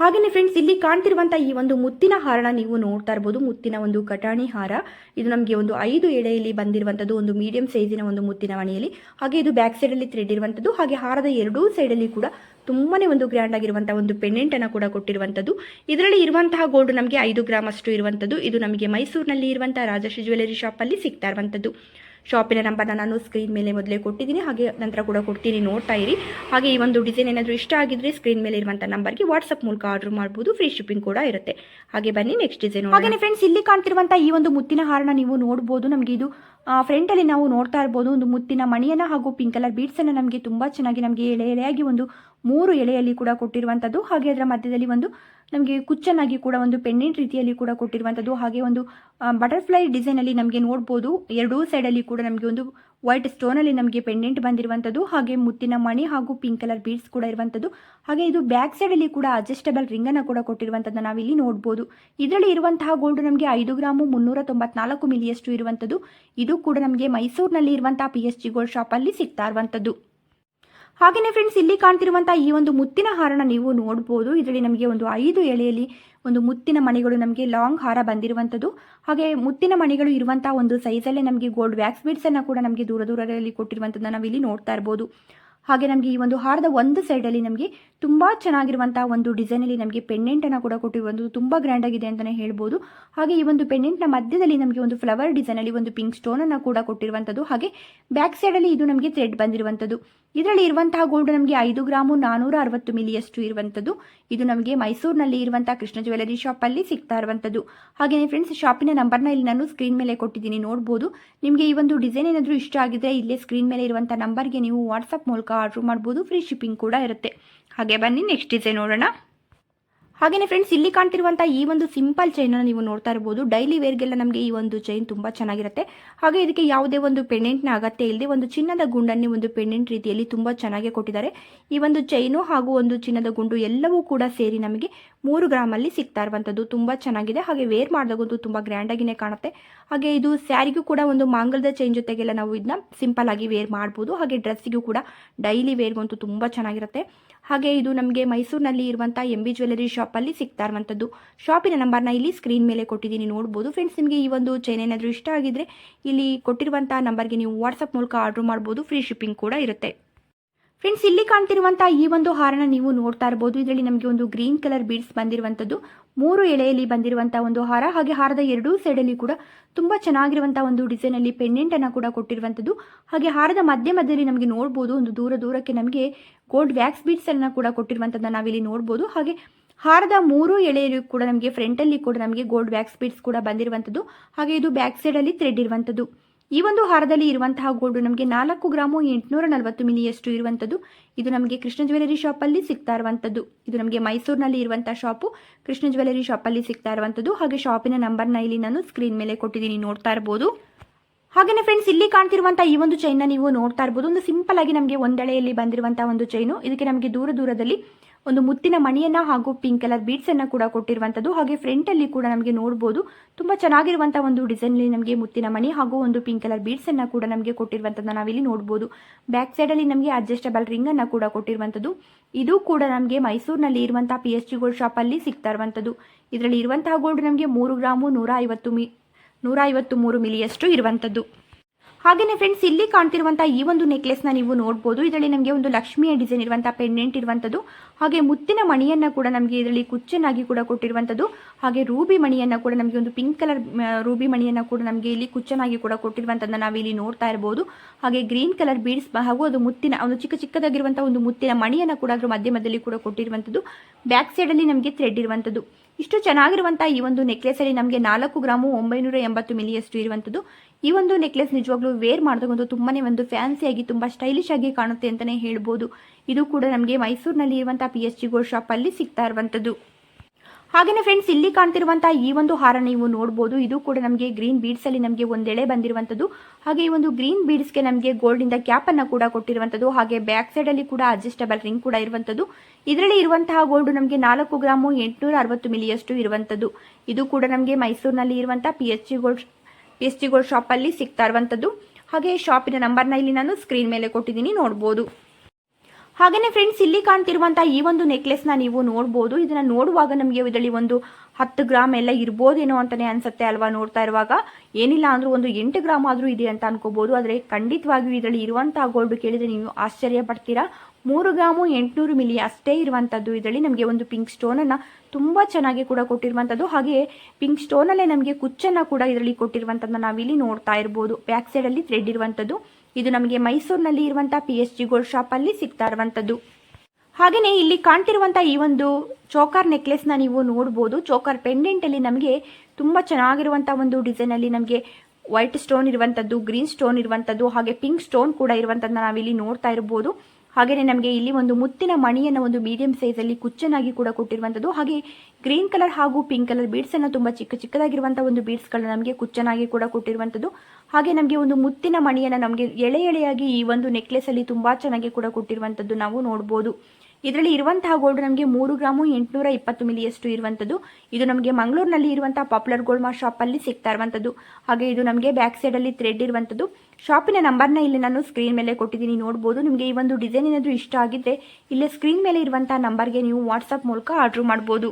ಹಾಗೆಯೇ ಫ್ರೆಂಡ್ಸ್ ಇಲ್ಲಿ ಕಾಣ್ತಿರುವಂಥ ಈ ಒಂದು ಮುತ್ತಿನ ಹಾರನ ನೀವು ನೋಡ್ತಾ ಇರಬಹುದು ಮುತ್ತಿನ ಒಂದು ಕಟಾಣಿ ಹಾರ. ಇದು ನಮಗೆ ಒಂದು ಐದು ಎಳೆಯಲ್ಲಿ ಬಂದಿರುವಂತದ್ದು ಒಂದು ಮೀಡಿಯಂ ಸೈಜಿನ ಒಂದು ಮುತ್ತಿನ ಮಣಿಯಲ್ಲಿ. ಹಾಗೆ ಇದು ಬ್ಯಾಕ್ ಸೈಡಲ್ಲಿ ಥ್ರೆಡ್ ಇರುವಂತದ್ದು. ಹಾಗೆ ಹಾರದ ಎರಡೂ ಅಲ್ಲಿ ಕೂಡ ತುಂಬಾನೇ ಒಂದು ಗ್ರ್ಯಾಂಡ್ ಆಗಿರುವಂತಹ ಒಂದು ಪೆಂಡೆಂಟ್ ಅನ್ನು ಕೂಡ ಕೊಟ್ಟಿರುವಂತದ್ದು. ಇದರಲ್ಲಿ ಇರುವಂತಹ ಗೋಲ್ಡ್ ನಮಗೆ ಐದು ಗ್ರಾಮ್ ಅಷ್ಟು ಇರುವಂತದ್ದು. ಇದು ನಮಗೆ ಮೈಸೂರಿನಲ್ಲಿ ಇರುವಂತಹ ರಾಜಶ್ರೀ ಜ್ಯುವೆಲರಿ ಶಾಪಲ್ಲಿ ಸಿಗ್ತಾ ಇರುವಂಥದ್ದು ಶಾಪಿನ ನಂಬರ್ನ ನಾನು ಸ್ಕ್ರೀನ್ ಮೇಲೆ ಮೊದಲೇ ಕೊಟ್ಟಿದ್ದೀನಿ. ಹಾಗೆ ನಂತರ ಕೂಡ ಕೊಡ್ತೀನಿ, ನೋಡ್ತಾ ಇರಿ. ಹಾಗೆ ಈ ಒಂದು ಡಿಸೈನ್ ಏನಾದರೂ ಇಷ್ಟ ಆಗಿದ್ರೆ ಸ್ಕ್ರೀನ್ ಮೇಲೆ ಇರುವಂಥ ನಂಬರ್ಗೆ ವಾಟ್ಸಪ್ ಮೂಲಕ ಆರ್ಡರ್ ಮಾಡ್ಬೋದು. ಫ್ರೀ ಶಿಪ್ಪಿಂಗ್ ಕೂಡ ಇರುತ್ತೆ. ಹಾಗೆ ಬನ್ನಿ ನೆಕ್ಸ್ಟ್ ಡಿಸೈನ್ ಹಾಗೆ ಫ್ರೆಂಡ್ಸ್ ಇಲ್ಲಿ ಕಾಣ್ತಿರುವಂಥ ಈ ಒಂದು ಮುತ್ತಿನ ಹಾರನ ನೀವು ನೋಡ್ಬೋದು. ನಮಗೆ ಇದು ಫ್ರಂಟಲ್ಲಿ ನಾವು ನೋಡ್ತಾ ಇರ್ಬೋದು. ಒಂದು ಮುತ್ತಿನ ಮಣಿಯನ್ನು ಹಾಗೂ ಪಿಂಕ್ ಕಲರ್ ಬೀಡ್ಸನ್ನು ನಮಗೆ ತುಂಬ ಚೆನ್ನಾಗಿ ನಮಗೆ ಎಳೆ ಎಳೆಯಾಗಿ ಒಂದು ಮೂರು ಎಳೆಯಲ್ಲಿ ಕೂಡ ಕೊಟ್ಟಿರುವಂಥದ್ದು ಹಾಗೆ ಅದರ ಮಧ್ಯದಲ್ಲಿ ಒಂದು ನಮಗೆ ಕುಚ್ಚನಾಗಿ ಕೂಡ ಒಂದು ಪೆಂಡೆಂಟ್ ರೀತಿಯಲ್ಲಿ ಕೂಡ ಕೊಟ್ಟಿರುವಂಥದ್ದು ಹಾಗೆ ಒಂದು ಬಟರ್ಫ್ಲೈ ಡಿಸೈನಲ್ಲಿ ನಮಗೆ ನೋಡ್ಬೋದು. ಎರಡೂ ಸೈಡಲ್ಲಿ ಕೂಡ ನಮಗೆ ಒಂದು ವೈಟ್ ಸ್ಟೋನಲ್ಲಿ ನಮಗೆ ಪೆಂಡೆಂಟ್ ಬಂದಿರುವಂಥದ್ದು ಹಾಗೆ ಮುತ್ತಿನ ಮಣಿ ಹಾಗೂ ಪಿಂಕ್ ಕಲರ್ ಬೀಡ್ಸ್ ಕೂಡ ಇರುವಂಥದ್ದು ಹಾಗೆ ಇದು ಬ್ಯಾಕ್ ಸೈಡಲ್ಲಿ ಕೂಡ ಅಡ್ಜಸ್ಟಬಲ್ ರಿಂಗನ್ನು ಕೂಡ ಕೊಟ್ಟಿರುವಂಥದ್ದು ನಾವಿಲ್ಲಿ ನೋಡ್ಬೋದು. ಇದರಲ್ಲಿ ಇರುವಂತಹ ಗೋಲ್ಡ್ ನಮಗೆ ಐದು ಗ್ರಾಮು ಮುನ್ನೂರ ತೊಂಬತ್ನಾಲ್ಕು ಮಿಲಿಯಷ್ಟು ಇರುವಂಥದ್ದು ಇದು ಕೂಡ ನಮಗೆ ಮೈಸೂರಿನಲ್ಲಿ ಇರುವಂತಹ ಪಿ ಗೋಲ್ಡ್ ಜಿ ಗೋಲ್ಡ್ ಶಾಪಲ್ಲಿ ಸಿಗ್ತಾ ಇರುವಂಥದ್ದು ಹಾಗೆಯೇ ಫ್ರೆಂಡ್ಸ್ ಇಲ್ಲಿ ಕಾಣ್ತಿರುವಂಥ ಈ ಒಂದು ಮುತ್ತಿನ ಹಾರನ ನೀವು ನೋಡ್ಬೋದು. ಇದರಲ್ಲಿ ನಮಗೆ ಒಂದು ಐದು ಎಳೆಯಲ್ಲಿ ಒಂದು ಮುತ್ತಿನ ಮಣಿಗಳು ನಮಗೆ ಲಾಂಗ್ ಹಾರ ಬಂದಿರುವಂಥದ್ದು ಹಾಗೆ ಮುತ್ತಿನ ಮಣಿಗಳು ಇರುವಂಥ ಒಂದು ಸೈಜಲ್ಲೇ ನಮಗೆ ಗೋಲ್ಡ್ ವ್ಯಾಕ್ಸ್ ಬೀಡ್ಸನ್ನು ಕೂಡ ನಮಗೆ ದೂರ ದೂರದಲ್ಲಿ ಕೊಟ್ಟಿರುವಂಥದ್ದನ್ನು ಇಲ್ಲಿ ನೋಡ್ತಾ ಇರ್ಬೋದು. ಹಾಗೆ ನಮಗೆ ಈ ಒಂದು ಹಾರದ ಒಂದು ಸೈಡಲ್ಲಿ ನಮಗೆ ತುಂಬ ಚೆನ್ನಾಗಿರುವಂತಹ ಒಂದು ಡಿಸೈನಲ್ಲಿ ನಮಗೆ ಪೆಂಡೆಂಟನ್ನು ಕೂಡ ಕೊಟ್ಟಿರುವಂಥದ್ದು ತುಂಬ ಗ್ರ್ಯಾಂಡ್ ಆಗಿದೆ ಅಂತಲೇ ಹೇಳ್ಬೋದು. ಹಾಗೆ ಈ ಒಂದು ಪೆಂಡೆಂಟ್ನ ಮಧ್ಯದಲ್ಲಿ ನಮಗೆ ಒಂದು ಫ್ಲವರ್ ಡಿಸೈನಲ್ಲಿ ಒಂದು ಪಿಂಕ್ ಸ್ಟೋನನ್ನು ಕೂಡ ಕೊಟ್ಟಿರುವಂಥದ್ದು ಹಾಗೆ ಬ್ಯಾಕ್ ಸೈಡಲ್ಲಿ ಇದು ನಮಗೆ ಥ್ರೆಡ್ ಬಂದಿರುವಂಥದ್ದು ಇದರಲ್ಲಿ ಇರುವಂತಹ ಗೋಲ್ಡ್ ನಮಗೆ ಐದು ಗ್ರಾಮು ನಾನೂರ ಅರವತ್ತು ಮಿಲಿಯಷ್ಟು ಇರುವಂಥದ್ದು ಇದು ನಮಗೆ ಮೈಸೂರಿನಲ್ಲಿ ಇರುವಂತಹ ಕೃಷ್ಣ ಜ್ಯುವೆಲರಿ ಶಾಪಲ್ಲಿ ಸಿಗ್ತಾ ಇರುವಂಥದ್ದು ಹಾಗೆಯೇ ಫ್ರೆಂಡ್ಸ್ ಶಾಪಿನ ನಂಬರ್ನ ಇಲ್ಲಿ ನಾನು ಸ್ಕ್ರೀನ್ ಮೇಲೆ ಕೊಟ್ಟಿದ್ದೀನಿ, ನೋಡ್ಬೋದು. ನಿಮಗೆ ಈ ಒಂದು ಡಿಸೈನ್ ಏನಾದರೂ ಇಷ್ಟ ಆಗಿದ್ರೆ ಇಲ್ಲೇ ಸ್ಕ್ರೀನ್ ಮೇಲೆ ಇರುವಂಥ ನಂಬರ್ಗೆ ನೀವು ವಾಟ್ಸಪ್ ಮೂಲಕ ಆರ್ಡ್ರ್ ಮಾಡ್ಬೋದು ಫ್ರೀ ಶಿಪ್ಪಿಂಗ್ ಕೂಡ ಇರುತ್ತೆ. ಹಾಗೆ ಬನ್ನಿ ನೆಕ್ಸ್ಟ್ ಡಿಸೈನ್ ನೋಡೋಣ. ಹಾಗೆಯೇ ಫ್ರೆಂಡ್ಸ್ ಇಲ್ಲಿ ಕಾಣ್ತಿರುವಂಥ ಈ ಒಂದು ಸಿಂಪಲ್ ಚೈನನ್ನು ನೀವು ನೋಡ್ತಾ ಇರ್ಬೋದು. ಡೈಲಿ ವೇರ್ಗೆಲ್ಲ ನಮಗೆ ಈ ಒಂದು ಚೈನ್ ತುಂಬ ಚೆನ್ನಾಗಿರುತ್ತೆ. ಹಾಗೆ ಇದಕ್ಕೆ ಯಾವುದೇ ಒಂದು ಪೆಂಡೆಂಟ್ನ ಅಗತ್ಯ ಇಲ್ಲದೆ ಒಂದು ಚಿನ್ನದ ಗುಂಡನ್ನು ಒಂದು ಪೆಂಡೆಂಟ್ ರೀತಿಯಲ್ಲಿ ತುಂಬ ಚೆನ್ನಾಗಿ ಕೊಟ್ಟಿದ್ದಾರೆ. ಈ ಒಂದು ಚೈನು ಹಾಗೂ ಒಂದು ಚಿನ್ನದ ಗುಂಡು ಎಲ್ಲವೂ ಕೂಡ ಸೇರಿ ನಮಗೆ ಮೂರು ಗ್ರಾಮಲ್ಲಿ ಸಿಗ್ತಾ ಇರುವಂಥದ್ದು ತುಂಬ ಚೆನ್ನಾಗಿದೆ. ಹಾಗೆ ವೇರ್ ಮಾಡಿದಾಗಂತೂ ತುಂಬ ಗ್ರ್ಯಾಂಡಾಗಿನೇ ಕಾಣುತ್ತೆ. ಹಾಗೆ ಇದು ಸ್ಯಾರಿಗೂ ಕೂಡ ಒಂದು ಮಾಂಗಲ್ಯದ ಚೈನ್ ಜೊತೆಗೆಲ್ಲ ನಾವು ಇದನ್ನ ಸಿಂಪಲ್ ಆಗಿ ವೇರ್ ಮಾಡ್ಬೋದು. ಹಾಗೆ ಡ್ರೆಸ್ಸಿಗೂ ಕೂಡ ಡೈಲಿ ವೇರ್ಗಂತೂ ತುಂಬ ಚೆನ್ನಾಗಿರುತ್ತೆ. ಹಾಗೆ ಇದು ನಮಗೆ ಮೈಸೂರಿನಲ್ಲಿ ಇರುವಂಥ ಎಂ ಬಿ ಜ್ಯುವೆಲರಿ ಶಾಪಲ್ಲಿ ಸಿಗ್ತಾ ಇರುವಂಥದ್ದು ಶಾಪಿನ ನಂಬರ್ನ ಇಲ್ಲಿ ಸ್ಕ್ರೀನ್ ಮೇಲೆ ಕೊಟ್ಟಿದ್ದೀನಿ ನೋಡ್ಬೋದು. ಫ್ರೆಂಡ್ಸ್ ನಿಮಗೆ ಈ ಒಂದು ಚೈನ್ ಏನಾದರೂ ಇಷ್ಟ ಆಗಿದ್ರೆ ಇಲ್ಲಿ ಕೊಟ್ಟಿರುವಂಥ ನಂಬರ್ಗೆ ನೀವು ವಾಟ್ಸಪ್ ಮೂಲಕ ಆರ್ಡ್ರ್ ಮಾಡ್ಬೋದು. ಫ್ರೀ ಶಿಪ್ಪಿಂಗ್ ಕೂಡ ಇರುತ್ತೆ. ಫ್ರೆಂಡ್ಸ್ ಇಲ್ಲಿ ಕಾಣ್ತಿರುವಂತಹ ಈ ಒಂದು ಹಾರನ ನೀವು ನೋಡ್ತಾ ಇರಬಹುದು ಇದರಲ್ಲಿ ನಮಗೆ ಒಂದು ಗ್ರೀನ್ ಕಲರ್ ಬೀಡ್ಸ್ ಬಂದಿರುವಂತದ್ದು ಮೂರು ಎಳೆಯಲ್ಲಿ ಬಂದಿರುವಂತಹ ಒಂದು ಹಾರ, ಹಾಗೆ ಹಾರದ ಎರಡೂ ಸೈಡಲ್ಲಿ ಕೂಡ ತುಂಬಾ ಚೆನ್ನಾಗಿರುವಂತಹ ಒಂದು ಡಿಸೈನ್ ಅಲ್ಲಿ ಪೆಂಡೆಂಟ್ ಅನ್ನ ಕೂಡ ಕೊಟ್ಟಿರುವಂತದ್ದು ಹಾಗೆ ಹಾರದ ಮಧ್ಯ ಮಧ್ಯದಲ್ಲಿ ನಮಗೆ ನೋಡಬಹುದು ಒಂದು ದೂರ ದೂರಕ್ಕೆ ನಮಗೆ ಗೋಲ್ಡ್ ವ್ಯಾಕ್ಸ್ ಬೀಡ್ಸನ್ನು ಕೂಡ ಕೊಟ್ಟಿರುವಂಥದ್ದನ್ನು ನಾವಿಲ್ಲಿ ನೋಡಬಹುದು ಹಾಗೆ ಹಾರದ ಮೂರು ಎಳೆಯಲ್ಲೂ ಕೂಡ ನಮಗೆ ಫ್ರಂಟಲ್ಲಿ ಕೂಡ ನಮಗೆ ಗೋಲ್ಡ್ ವ್ಯಾಕ್ಸ್ ಬೀಡ್ಸ್ ಕೂಡ ಬಂದಿರುವಂತದ್ದು ಹಾಗೆ ಇದು ಬ್ಯಾಕ್ ಸೈಡ್ ಅಲ್ಲಿ ಥ್ರೆಡ್ ಇರುವಂಥದ್ದು. ಈ ಒಂದು ಹಾರದಲ್ಲಿ ಇರುವಂತಹ ಗೋಲ್ಡ್ ನಮಗೆ ನಾಲ್ಕು ಗ್ರಾಮು ಎಂಟುನೂರ ನಲವತ್ತು ಮಿಲಿಯಷ್ಟು ಇರುವಂಥದ್ದು. ಇದು ನಮಗೆ ಕೃಷ್ಣ ಜ್ಯುವೆಲರಿ ಶಾಪಲ್ಲಿ ಸಿಗ್ತಾ ಇರುವಂಥದ್ದು. ಇದು ನಮಗೆ ಮೈಸೂರಿನಲ್ಲಿ ಇರುವಂಥ ಶಾಪು ಕೃಷ್ಣ ಜ್ಯುವೆಲರಿ ಶಾಪಲ್ಲಿ ಸಿಗ್ತಾ ಇರುವಂಥದ್ದು. ಹಾಗೆ ಶಾಪಿನ ನಂಬರ್ನ ಇಲ್ಲಿ ನಾನು ಸ್ಕ್ರೀನ್ ಮೇಲೆ ಕೊಟ್ಟಿದ್ದೀನಿ, ನೋಡ್ತಾ ಇರ್ಬೋದು. ಹಾಗೆಯೇ ಫ್ರೆಂಡ್ಸ್ ಇಲ್ಲಿ ಕಾಣ್ತಿರುವಂಥ ಈ ಒಂದು ಚೈನ್ನ ನೀವು ನೋಡ್ತಾ ಇರ್ಬೋದು. ಒಂದು ಸಿಂಪಲ್ ಆಗಿ ನಮಗೆ ಒಂದೆಳೆಯಲ್ಲಿ ಬಂದಿರುವಂತಹ ಒಂದು ಚೈನು ಇದಕ್ಕೆ ನಮಗೆ ದೂರ ದೂರದಲ್ಲಿ ಒಂದು ಮುತ್ತಿನ ಮಣಿಯನ್ನ ಹಾಗೂ ಪಿಂಕ್ ಕಲರ್ ಬೀಡ್ಸ್ ಅನ್ನ ಕೂಡ ಕೊಟ್ಟಿರುವಂಥದ್ದು ಹಾಗೆ ಫ್ರಂಟ್ ಅಲ್ಲಿ ಕೂಡ ನಮಗೆ ನೋಡಬಹುದು ತುಂಬಾ ಚೆನ್ನಾಗಿರುವಂಥ ಒಂದು ಡಿಸೈನ್ ಅಲ್ಲಿ ನಮಗೆ ಮುತ್ತಿನ ಮಣಿ ಹಾಗೂ ಒಂದು ಪಿಂಕ್ ಕಲರ್ ಬೀಡ್ಸ್ ಅನ್ನ ಕೂಡ ನಮಗೆ ಕೊಟ್ಟಿರುವಂಥದ್ದು ನಾವಿಲ್ಲಿ ನೋಡಬಹುದು ಬ್ಯಾಕ್ ಸೈಡ್ ಅಲ್ಲಿ ನಮಗೆ ಅಡ್ಜಸ್ಟಬಲ್ ರಿಂಗ್ ಅನ್ನ ಕೂಡ ಕೊಟ್ಟಿರುವಂಥದ್ದು ಇದು ಕೂಡ ನಮಗೆ ಮೈಸೂರಿನಲ್ಲಿ ಇರುವಂತಹ P H G gold shop ಅಲ್ಲಿ ಸಿಗ್ತಾ ಇರುವಂಥದ್ದು ಇದರಲ್ಲಿ ಇರುವಂತಹ ಗೋಲ್ಡ್ ನಮಗೆ ಮೂರು ಗ್ರಾಮು ನೂರ ಐವತ್ತು ಮಿ ನೂರ ಐವತ್ತು ಮೂರು ಮಿಲಿಯಷ್ಟು ಇರುವಂಥದ್ದು ಹಾಗೆಯೇ ಫ್ರೆಂಡ್ಸ್ ಇಲ್ಲಿ ಕಾಣ್ತಿರುವಂತಹ ಈ ಒಂದು ನೆಕ್ಲೆಸ್ನ ನೀವು ನೋಡಬಹುದು ಇದರಲ್ಲಿ ನಮಗೆ ಒಂದು ಲಕ್ಷ್ಮಿಯ ಡಿಸೈನ್ ಇರುವಂತಹ ಪೆಂಡೆಂಟ್ ಇರುವಂಥದ್ದು ಹಾಗೆ ಮುತ್ತಿನ ಮಣಿಯನ್ನ ಕೂಡ ನಮಗೆ ಇದರಲ್ಲಿ ಕುಚ್ಚನಾಗಿ ಕೂಡ ಕೊಟ್ಟಿರುವಂತದ್ದು, ಹಾಗೆ ರೂಬಿ ಮಣಿಯನ್ನು ಕೂಡ ನಮಗೆ ಒಂದು ಪಿಂಕ್ ಕಲರ್ ರೂಬಿ ಮಣಿಯನ್ನು ಕೂಡ ನಮಗೆ ಇಲ್ಲಿ ಕುಚ್ಚನಾಗಿ ಕೂಡ ಕೊಟ್ಟಿರುವಂತದ್ದನ್ನ ನಾವು ಇಲ್ಲಿ ನೋಡ್ತಾ ಇರಬಹುದು ಹಾಗೆ ಗ್ರೀನ್ ಕಲರ್ ಬೀಡ್ಸ್ ಹಾಗೂ ಅದು ಮುತ್ತಿನ, ಒಂದು ಚಿಕ್ಕ ಚಿಕ್ಕದಾಗಿರುವಂತಹ ಒಂದು ಮುತ್ತಿನ ಮಣಿಯನ್ನ ಕೂಡ ಅದರ ಮಧ್ಯ ಮಧ್ಯದಲ್ಲಿ ಕೂಡ ಕೊಟ್ಟಿರುವಂಥದ್ದು ಬ್ಯಾಕ್ ಸೈಡ್ ಅಲ್ಲಿ ನಮಗೆ ಥ್ರೆಡ್ ಇರುವಂತದ್ದು. ಇಷ್ಟು ಚೆನ್ನಾಗಿರುವಂತಹ ಈ ಒಂದು ನೆಕ್ಲೆಸಲ್ಲಿ ನಮಗೆ ನಾಲ್ಕು ಗ್ರಾಮು ಒಂಬೈನೂರ ಎಂಬತ್ತು ಮಿಲಿಯಷ್ಟು ಇರುವಂಥದ್ದು ಈ ಒಂದು ನೆಕ್ಲೆಸ್ ನಿಜವಾಗ್ಲೂ ವೇರ್ ಮಾಡಿದಾಗ ತುಂಬಾನೇ ಒಂದು ಫ್ಯಾನ್ಸಿ ಆಗಿ, ತುಂಬಾ ಸ್ಟೈಲಿಶ್ ಆಗಿ ಕಾಣುತ್ತೆ ಅಂತಾನೆ ಹೇಳ್ಬೋದು. ಇದು ಕೂಡ ನಮಗೆ ಮೈಸೂರಿನಲ್ಲಿ ಇರುವಂತಹ ಪಿ ಎಚ್ ಜಿ ಗೋಲ್ಡ್ ಶಾಪಲ್ಲಿ ಸಿಗ್ತಾ ಇರುವಂತದ್ದು ಹಾಗೆಯೇ ಫ್ರೆಂಡ್ಸ್ ಇಲ್ಲಿ ಕಾಣ್ತಿರುವಂತಹ ಈ ಒಂದು ಹಾರ ನೀವು ನೋಡಬಹುದು ಇದು ಕೂಡ ನಮಗೆ ಗ್ರೀನ್ ಬೀಡ್ಸ್ ಅಲ್ಲಿ ನಮಗೆ ಒಂದೆಳೆ ಬಂದಿರುವಂತದ್ದು ಹಾಗೆ ಈ ಒಂದು ಗ್ರೀನ್ ಬೀಡ್ಸ್ಗೆ ನಮಗೆ ಗೋಲ್ಡ್ ಇಂದ ಕ್ಯಾಪ್ ಅನ್ನ ಕೂಡ ಕೊಟ್ಟಿರುವಂತದ್ದು ಹಾಗೆ ಬ್ಯಾಕ್ ಸೈಡ್ ಅಲ್ಲಿ ಕೂಡ ಅಡ್ಜಸ್ಟಬಲ್ ರಿಂಗ್ ಕೂಡ ಇರುವಂತದ್ದು ಇದರಲ್ಲಿ ಇರುವಂತಹ ಗೋಲ್ಡ್ ನಮಗೆ ನಾಲ್ಕು ಗ್ರಾಮು ಎಂಟುನೂರ ಅರವತ್ತು ಮಿಲಿಯಷ್ಟು ಇರುವಂತದ್ದು ಇದು ಕೂಡ ನಮಗೆ ಮೈಸೂರಿನಲ್ಲಿ ಇರುವಂತಹ P H G gold P shop G gold ಶಾಪಲ್ಲಿ ಸಿಗ್ತಾ ಇರುವಂಥದ್ದು ಹಾಗೆ ಶಾಪಿನ ನಂಬರ್ನ ಇಲ್ಲಿ ನಾನು ಸ್ಕ್ರೀನ್ ಮೇಲೆ ಕೊಟ್ಟಿದ್ದೀನಿ, ನೋಡ್ಬೋದು. ಹಾಗೆಯೇ ಫ್ರೆಂಡ್ಸ್ ಇಲ್ಲಿ ಕಾಣ್ತಿರುವಂಥ ಈ ಒಂದು ನೆಕ್ಲೆಸ್ನ ನೀವು ನೋಡ್ಬೋದು. ಇದನ್ನ ನೋಡುವಾಗ ನಮಗೆ ಇದರಲ್ಲಿ ಒಂದು ಹತ್ತು ಗ್ರಾಮ್ ಎಲ್ಲ ಇರ್ಬೋದೇನೋ ಅಂತಾನೆ ಅನ್ಸುತ್ತೆ ಅಲ್ವಾ ನೋಡ್ತಾ ಇರುವಾಗ? ಏನಿಲ್ಲ ಅಂದ್ರೂ ಒಂದು ಎಂಟು ಗ್ರಾಮ್ ಆದರೂ ಇದೆ ಅಂತ ಅನ್ಕೋಬಹುದು ಆದರೆ ಖಂಡಿತವಾಗಿಯೂ ಇದರಲ್ಲಿ ಇರುವಂತಹ ಗೋಲ್ಡ್ ಕೇಳಿದ್ರೆ ನೀವು ಆಶ್ಚರ್ಯ ಪಡ್ತೀರಾ? ಮೂರು ಗ್ರಾಮು ಎಂಟುನೂರು ಮಿಲಿ ಅಷ್ಟೇ ಇರುವಂಥದ್ದು ಇದರಲ್ಲಿ ನಮಗೆ ಒಂದು ಪಿಂಕ್ ಸ್ಟೋನನ್ನು ತುಂಬ ಚೆನ್ನಾಗಿ ಕೂಡ ಕೊಟ್ಟಿರುವಂಥದ್ದು ಹಾಗೆ ಪಿಂಕ್ ಸ್ಟೋನಲ್ಲೇ ನಮಗೆ ಕುಚ್ಚನ್ನು ಕೂಡ ಇದರಲ್ಲಿ ಕೊಟ್ಟಿರುವಂಥದ್ದನ್ನ ನಾವಿಲ್ಲಿ ನೋಡ್ತಾ ಇರ್ಬೋದು. ಬ್ಯಾಕ್ ಸೈಡಲ್ಲಿ ಥ್ರೆಡ್ ಇರುವಂಥದ್ದು ಇದು ನಮಗೆ ಮೈಸೂರಿನಲ್ಲಿ ಇರುವಂಥ ಪಿ ಎಚ್ ಜಿ ಗೋಲ್ಡ್ ಶಾಪಲ್ಲಿ ಸಿಗ್ತಾ ಇರುವಂಥದ್ದು ಹಾಗೆಯೇ ಇಲ್ಲಿ ಕಾಣ್ತಿರುವಂಥ ಈ ಒಂದು ಚೋಕಾರ್ ನೆಕ್ಲೆಸ್ನ ನೀವು ನೋಡ್ಬೋದು. ಚೋಕಾರ್ ಪೆಂಡೆಂಟಲ್ಲಿ ನಮಗೆ ತುಂಬ ಚೆನ್ನಾಗಿರುವಂಥ ಒಂದು ಡಿಸೈನಲ್ಲಿ ನಮಗೆ ವೈಟ್ ಸ್ಟೋನ್ ಇರುವಂಥದ್ದು ಗ್ರೀನ್ ಸ್ಟೋನ್ ಇರುವಂಥದ್ದು ಹಾಗೆ ಪಿಂಕ್ ಸ್ಟೋನ್ ಕೂಡ ಇರುವಂಥದ್ದನ್ನ ನಾವಿಲ್ಲಿ ನೋಡ್ತಾ ಇರ್ಬೋದು. ಹಾಗೆಯೇ ನಮಗೆ ಇಲ್ಲಿ ಒಂದು ಮುತ್ತಿನ ಮಣಿಯನ್ನು ಒಂದು ಮೀಡಿಯಂ ಸೈಜಲ್ಲಿ ಕುಚ್ಚನಾಗಿ ಕೂಡ ಕೊಟ್ಟಿರುವಂಥದ್ದು ಹಾಗೆ ಗ್ರೀನ್ ಕಲರ್ ಹಾಗೂ ಪಿಂಕ್ ಕಲರ್ ಬೀಡ್ಸನ್ನು ತುಂಬ ಚಿಕ್ಕ ಚಿಕ್ಕದಾಗಿರುವಂಥ ಒಂದು ಬೀಡ್ಸ್ಗಳನ್ನ ನಮಗೆ ಕುಚ್ಚನಾಗಿ ಕೂಡ ಕೊಟ್ಟಿರುವಂಥದ್ದು ಹಾಗೆ ನಮಗೆ ಒಂದು ಮುತ್ತಿನ ಮಣಿಯನ್ನು ನಮಗೆ ಎಳೆ ಎಳೆಯಾಗಿ ಈ ಒಂದು ನೆಕ್ಲೆಸಲ್ಲಿ ತುಂಬ ಚೆನ್ನಾಗಿ ಕೂಡ ಕೊಟ್ಟಿರುವಂಥದ್ದು ನಾವು ನೋಡ್ಬೋದು. ಇದರಲ್ಲಿ ಇರುವಂತಹ ಗೋಲ್ಡ್ ನಮಗೆ ಮೂರು ಗ್ರಾಮು ಎಂಟುನೂರ ಇಪ್ಪತ್ತು ಮಿಲಿಯಷ್ಟು ಇರುವಂಥದ್ದು. ಇದು ನಮಗೆ ಮಂಗಳೂರಿನಲ್ಲಿ ಇರುವಂತಹ ಪಾಪ್ಯುಲರ್ ಗೋಲ್ಡ್ ಮಾರ್ ಶಾಪಲ್ಲಿ ಸಿಗ್ತಾ ಇರುವಂಥದ್ದು. ಹಾಗೆ ಇದು ನಮಗೆ ಬ್ಯಾಕ್ ಸೈಡಲ್ಲಿ ಥ್ರೆಡ್ ಇರುವಂಥದ್ದು. ಶಾಪಿನ ನಂಬರ್ನ ಇಲ್ಲಿ ನಾನು ಸ್ಕ್ರೀನ್ ಮೇಲೆ ಕೊಟ್ಟಿದ್ದೀನಿ, ನೋಡ್ಬೋದು. ನಿಮಗೆ ಈ ಒಂದು ಡಿಸೈನ್ ಏನಾದರೂ ಇಷ್ಟ ಆಗಿದ್ದರೆ ಇಲ್ಲೇ ಸ್ಕ್ರೀನ್ ಮೇಲೆ ಇರುವಂತಹ ನಂಬರ್ಗೆ ನೀವು ವಾಟ್ಸಪ್ ಮೂಲಕ ಆರ್ಡ್ರ್ ಮಾಡ್ಬೋದು.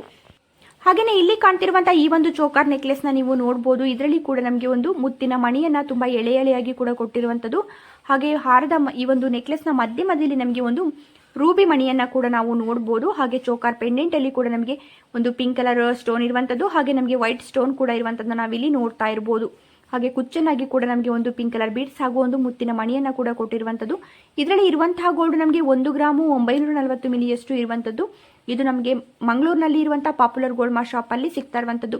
ಹಾಗೆಯೇ ಇಲ್ಲಿ ಕಾಣ್ತಿರುವಂತಹ ಈ ಒಂದು ಚೋಕಾರ್ ನೆಕ್ಲೆಸ್ನ ನೀವು ನೋಡ್ಬೋದು. ಇದರಲ್ಲಿ ಕೂಡ ನಮಗೆ ಒಂದು ಮುತ್ತಿನ ಮಣಿಯನ್ನು ತುಂಬ ಎಳೆ ಎಳೆಯಾಗಿ ಕೂಡ ಕೊಟ್ಟಿರುವಂಥದ್ದು. ಹಾಗೆ ಹಾರದ ಈ ಒಂದು ನೆಕ್ಲೆಸ್ನ ಮಧ್ಯ ಮಧ್ಯದಲ್ಲಿ ನಮಗೆ ಒಂದು ರೂಬಿ ಮಣಿಯನ್ನು ಕೂಡ ನಾವು ನೋಡ್ಬೋದು. ಹಾಗೆ ಚೋಕಾರ್ ಪೆಂಡೆಂಟಲ್ಲಿ ಕೂಡ ನಮಗೆ ಒಂದು ಪಿಂಕ್ ಕಲರ್ ಸ್ಟೋನ್ ಇರುವಂಥದ್ದು ಹಾಗೆ ನಮಗೆ ವೈಟ್ ಸ್ಟೋನ್ ಕೂಡ ಇರುವಂಥದ್ದನ್ನ ನಾವಿಲ್ಲಿ ನೋಡ್ತಾ ಇರ್ಬೋದು. ಹಾಗೆ ಕುಚ್ಚನಾಗಿ ಕೂಡ ನಮಗೆ ಒಂದು ಪಿಂಕ್ ಕಲರ್ ಬೀಡ್ಸ್ ಹಾಗೂ ಒಂದು ಮುತ್ತಿನ ಮಣಿಯನ್ನು ಕೂಡ ಕೊಟ್ಟಿರುವಂಥದ್ದು ಇದರಲ್ಲಿ ಇರುವಂತಹ ಗೋಲ್ಡ್ ನಮಗೆ ಒಂದು ಗ್ರಾಮು ಒಂಬೈನೂರ ನಲವತ್ತು ಮಿಲಿಯಷ್ಟು ಇರುವಂಥದ್ದು ಇದು ನಮಗೆ ಮಂಗಳೂರಿನಲ್ಲಿ ಇರುವಂಥ ಪಾಪ್ಯುಲರ್ ಗೋಲ್ಡ್ ಮಾ ಶಾಪಲ್ಲಿ ಸಿಗ್ತಾ ಇರುವಂಥದ್ದು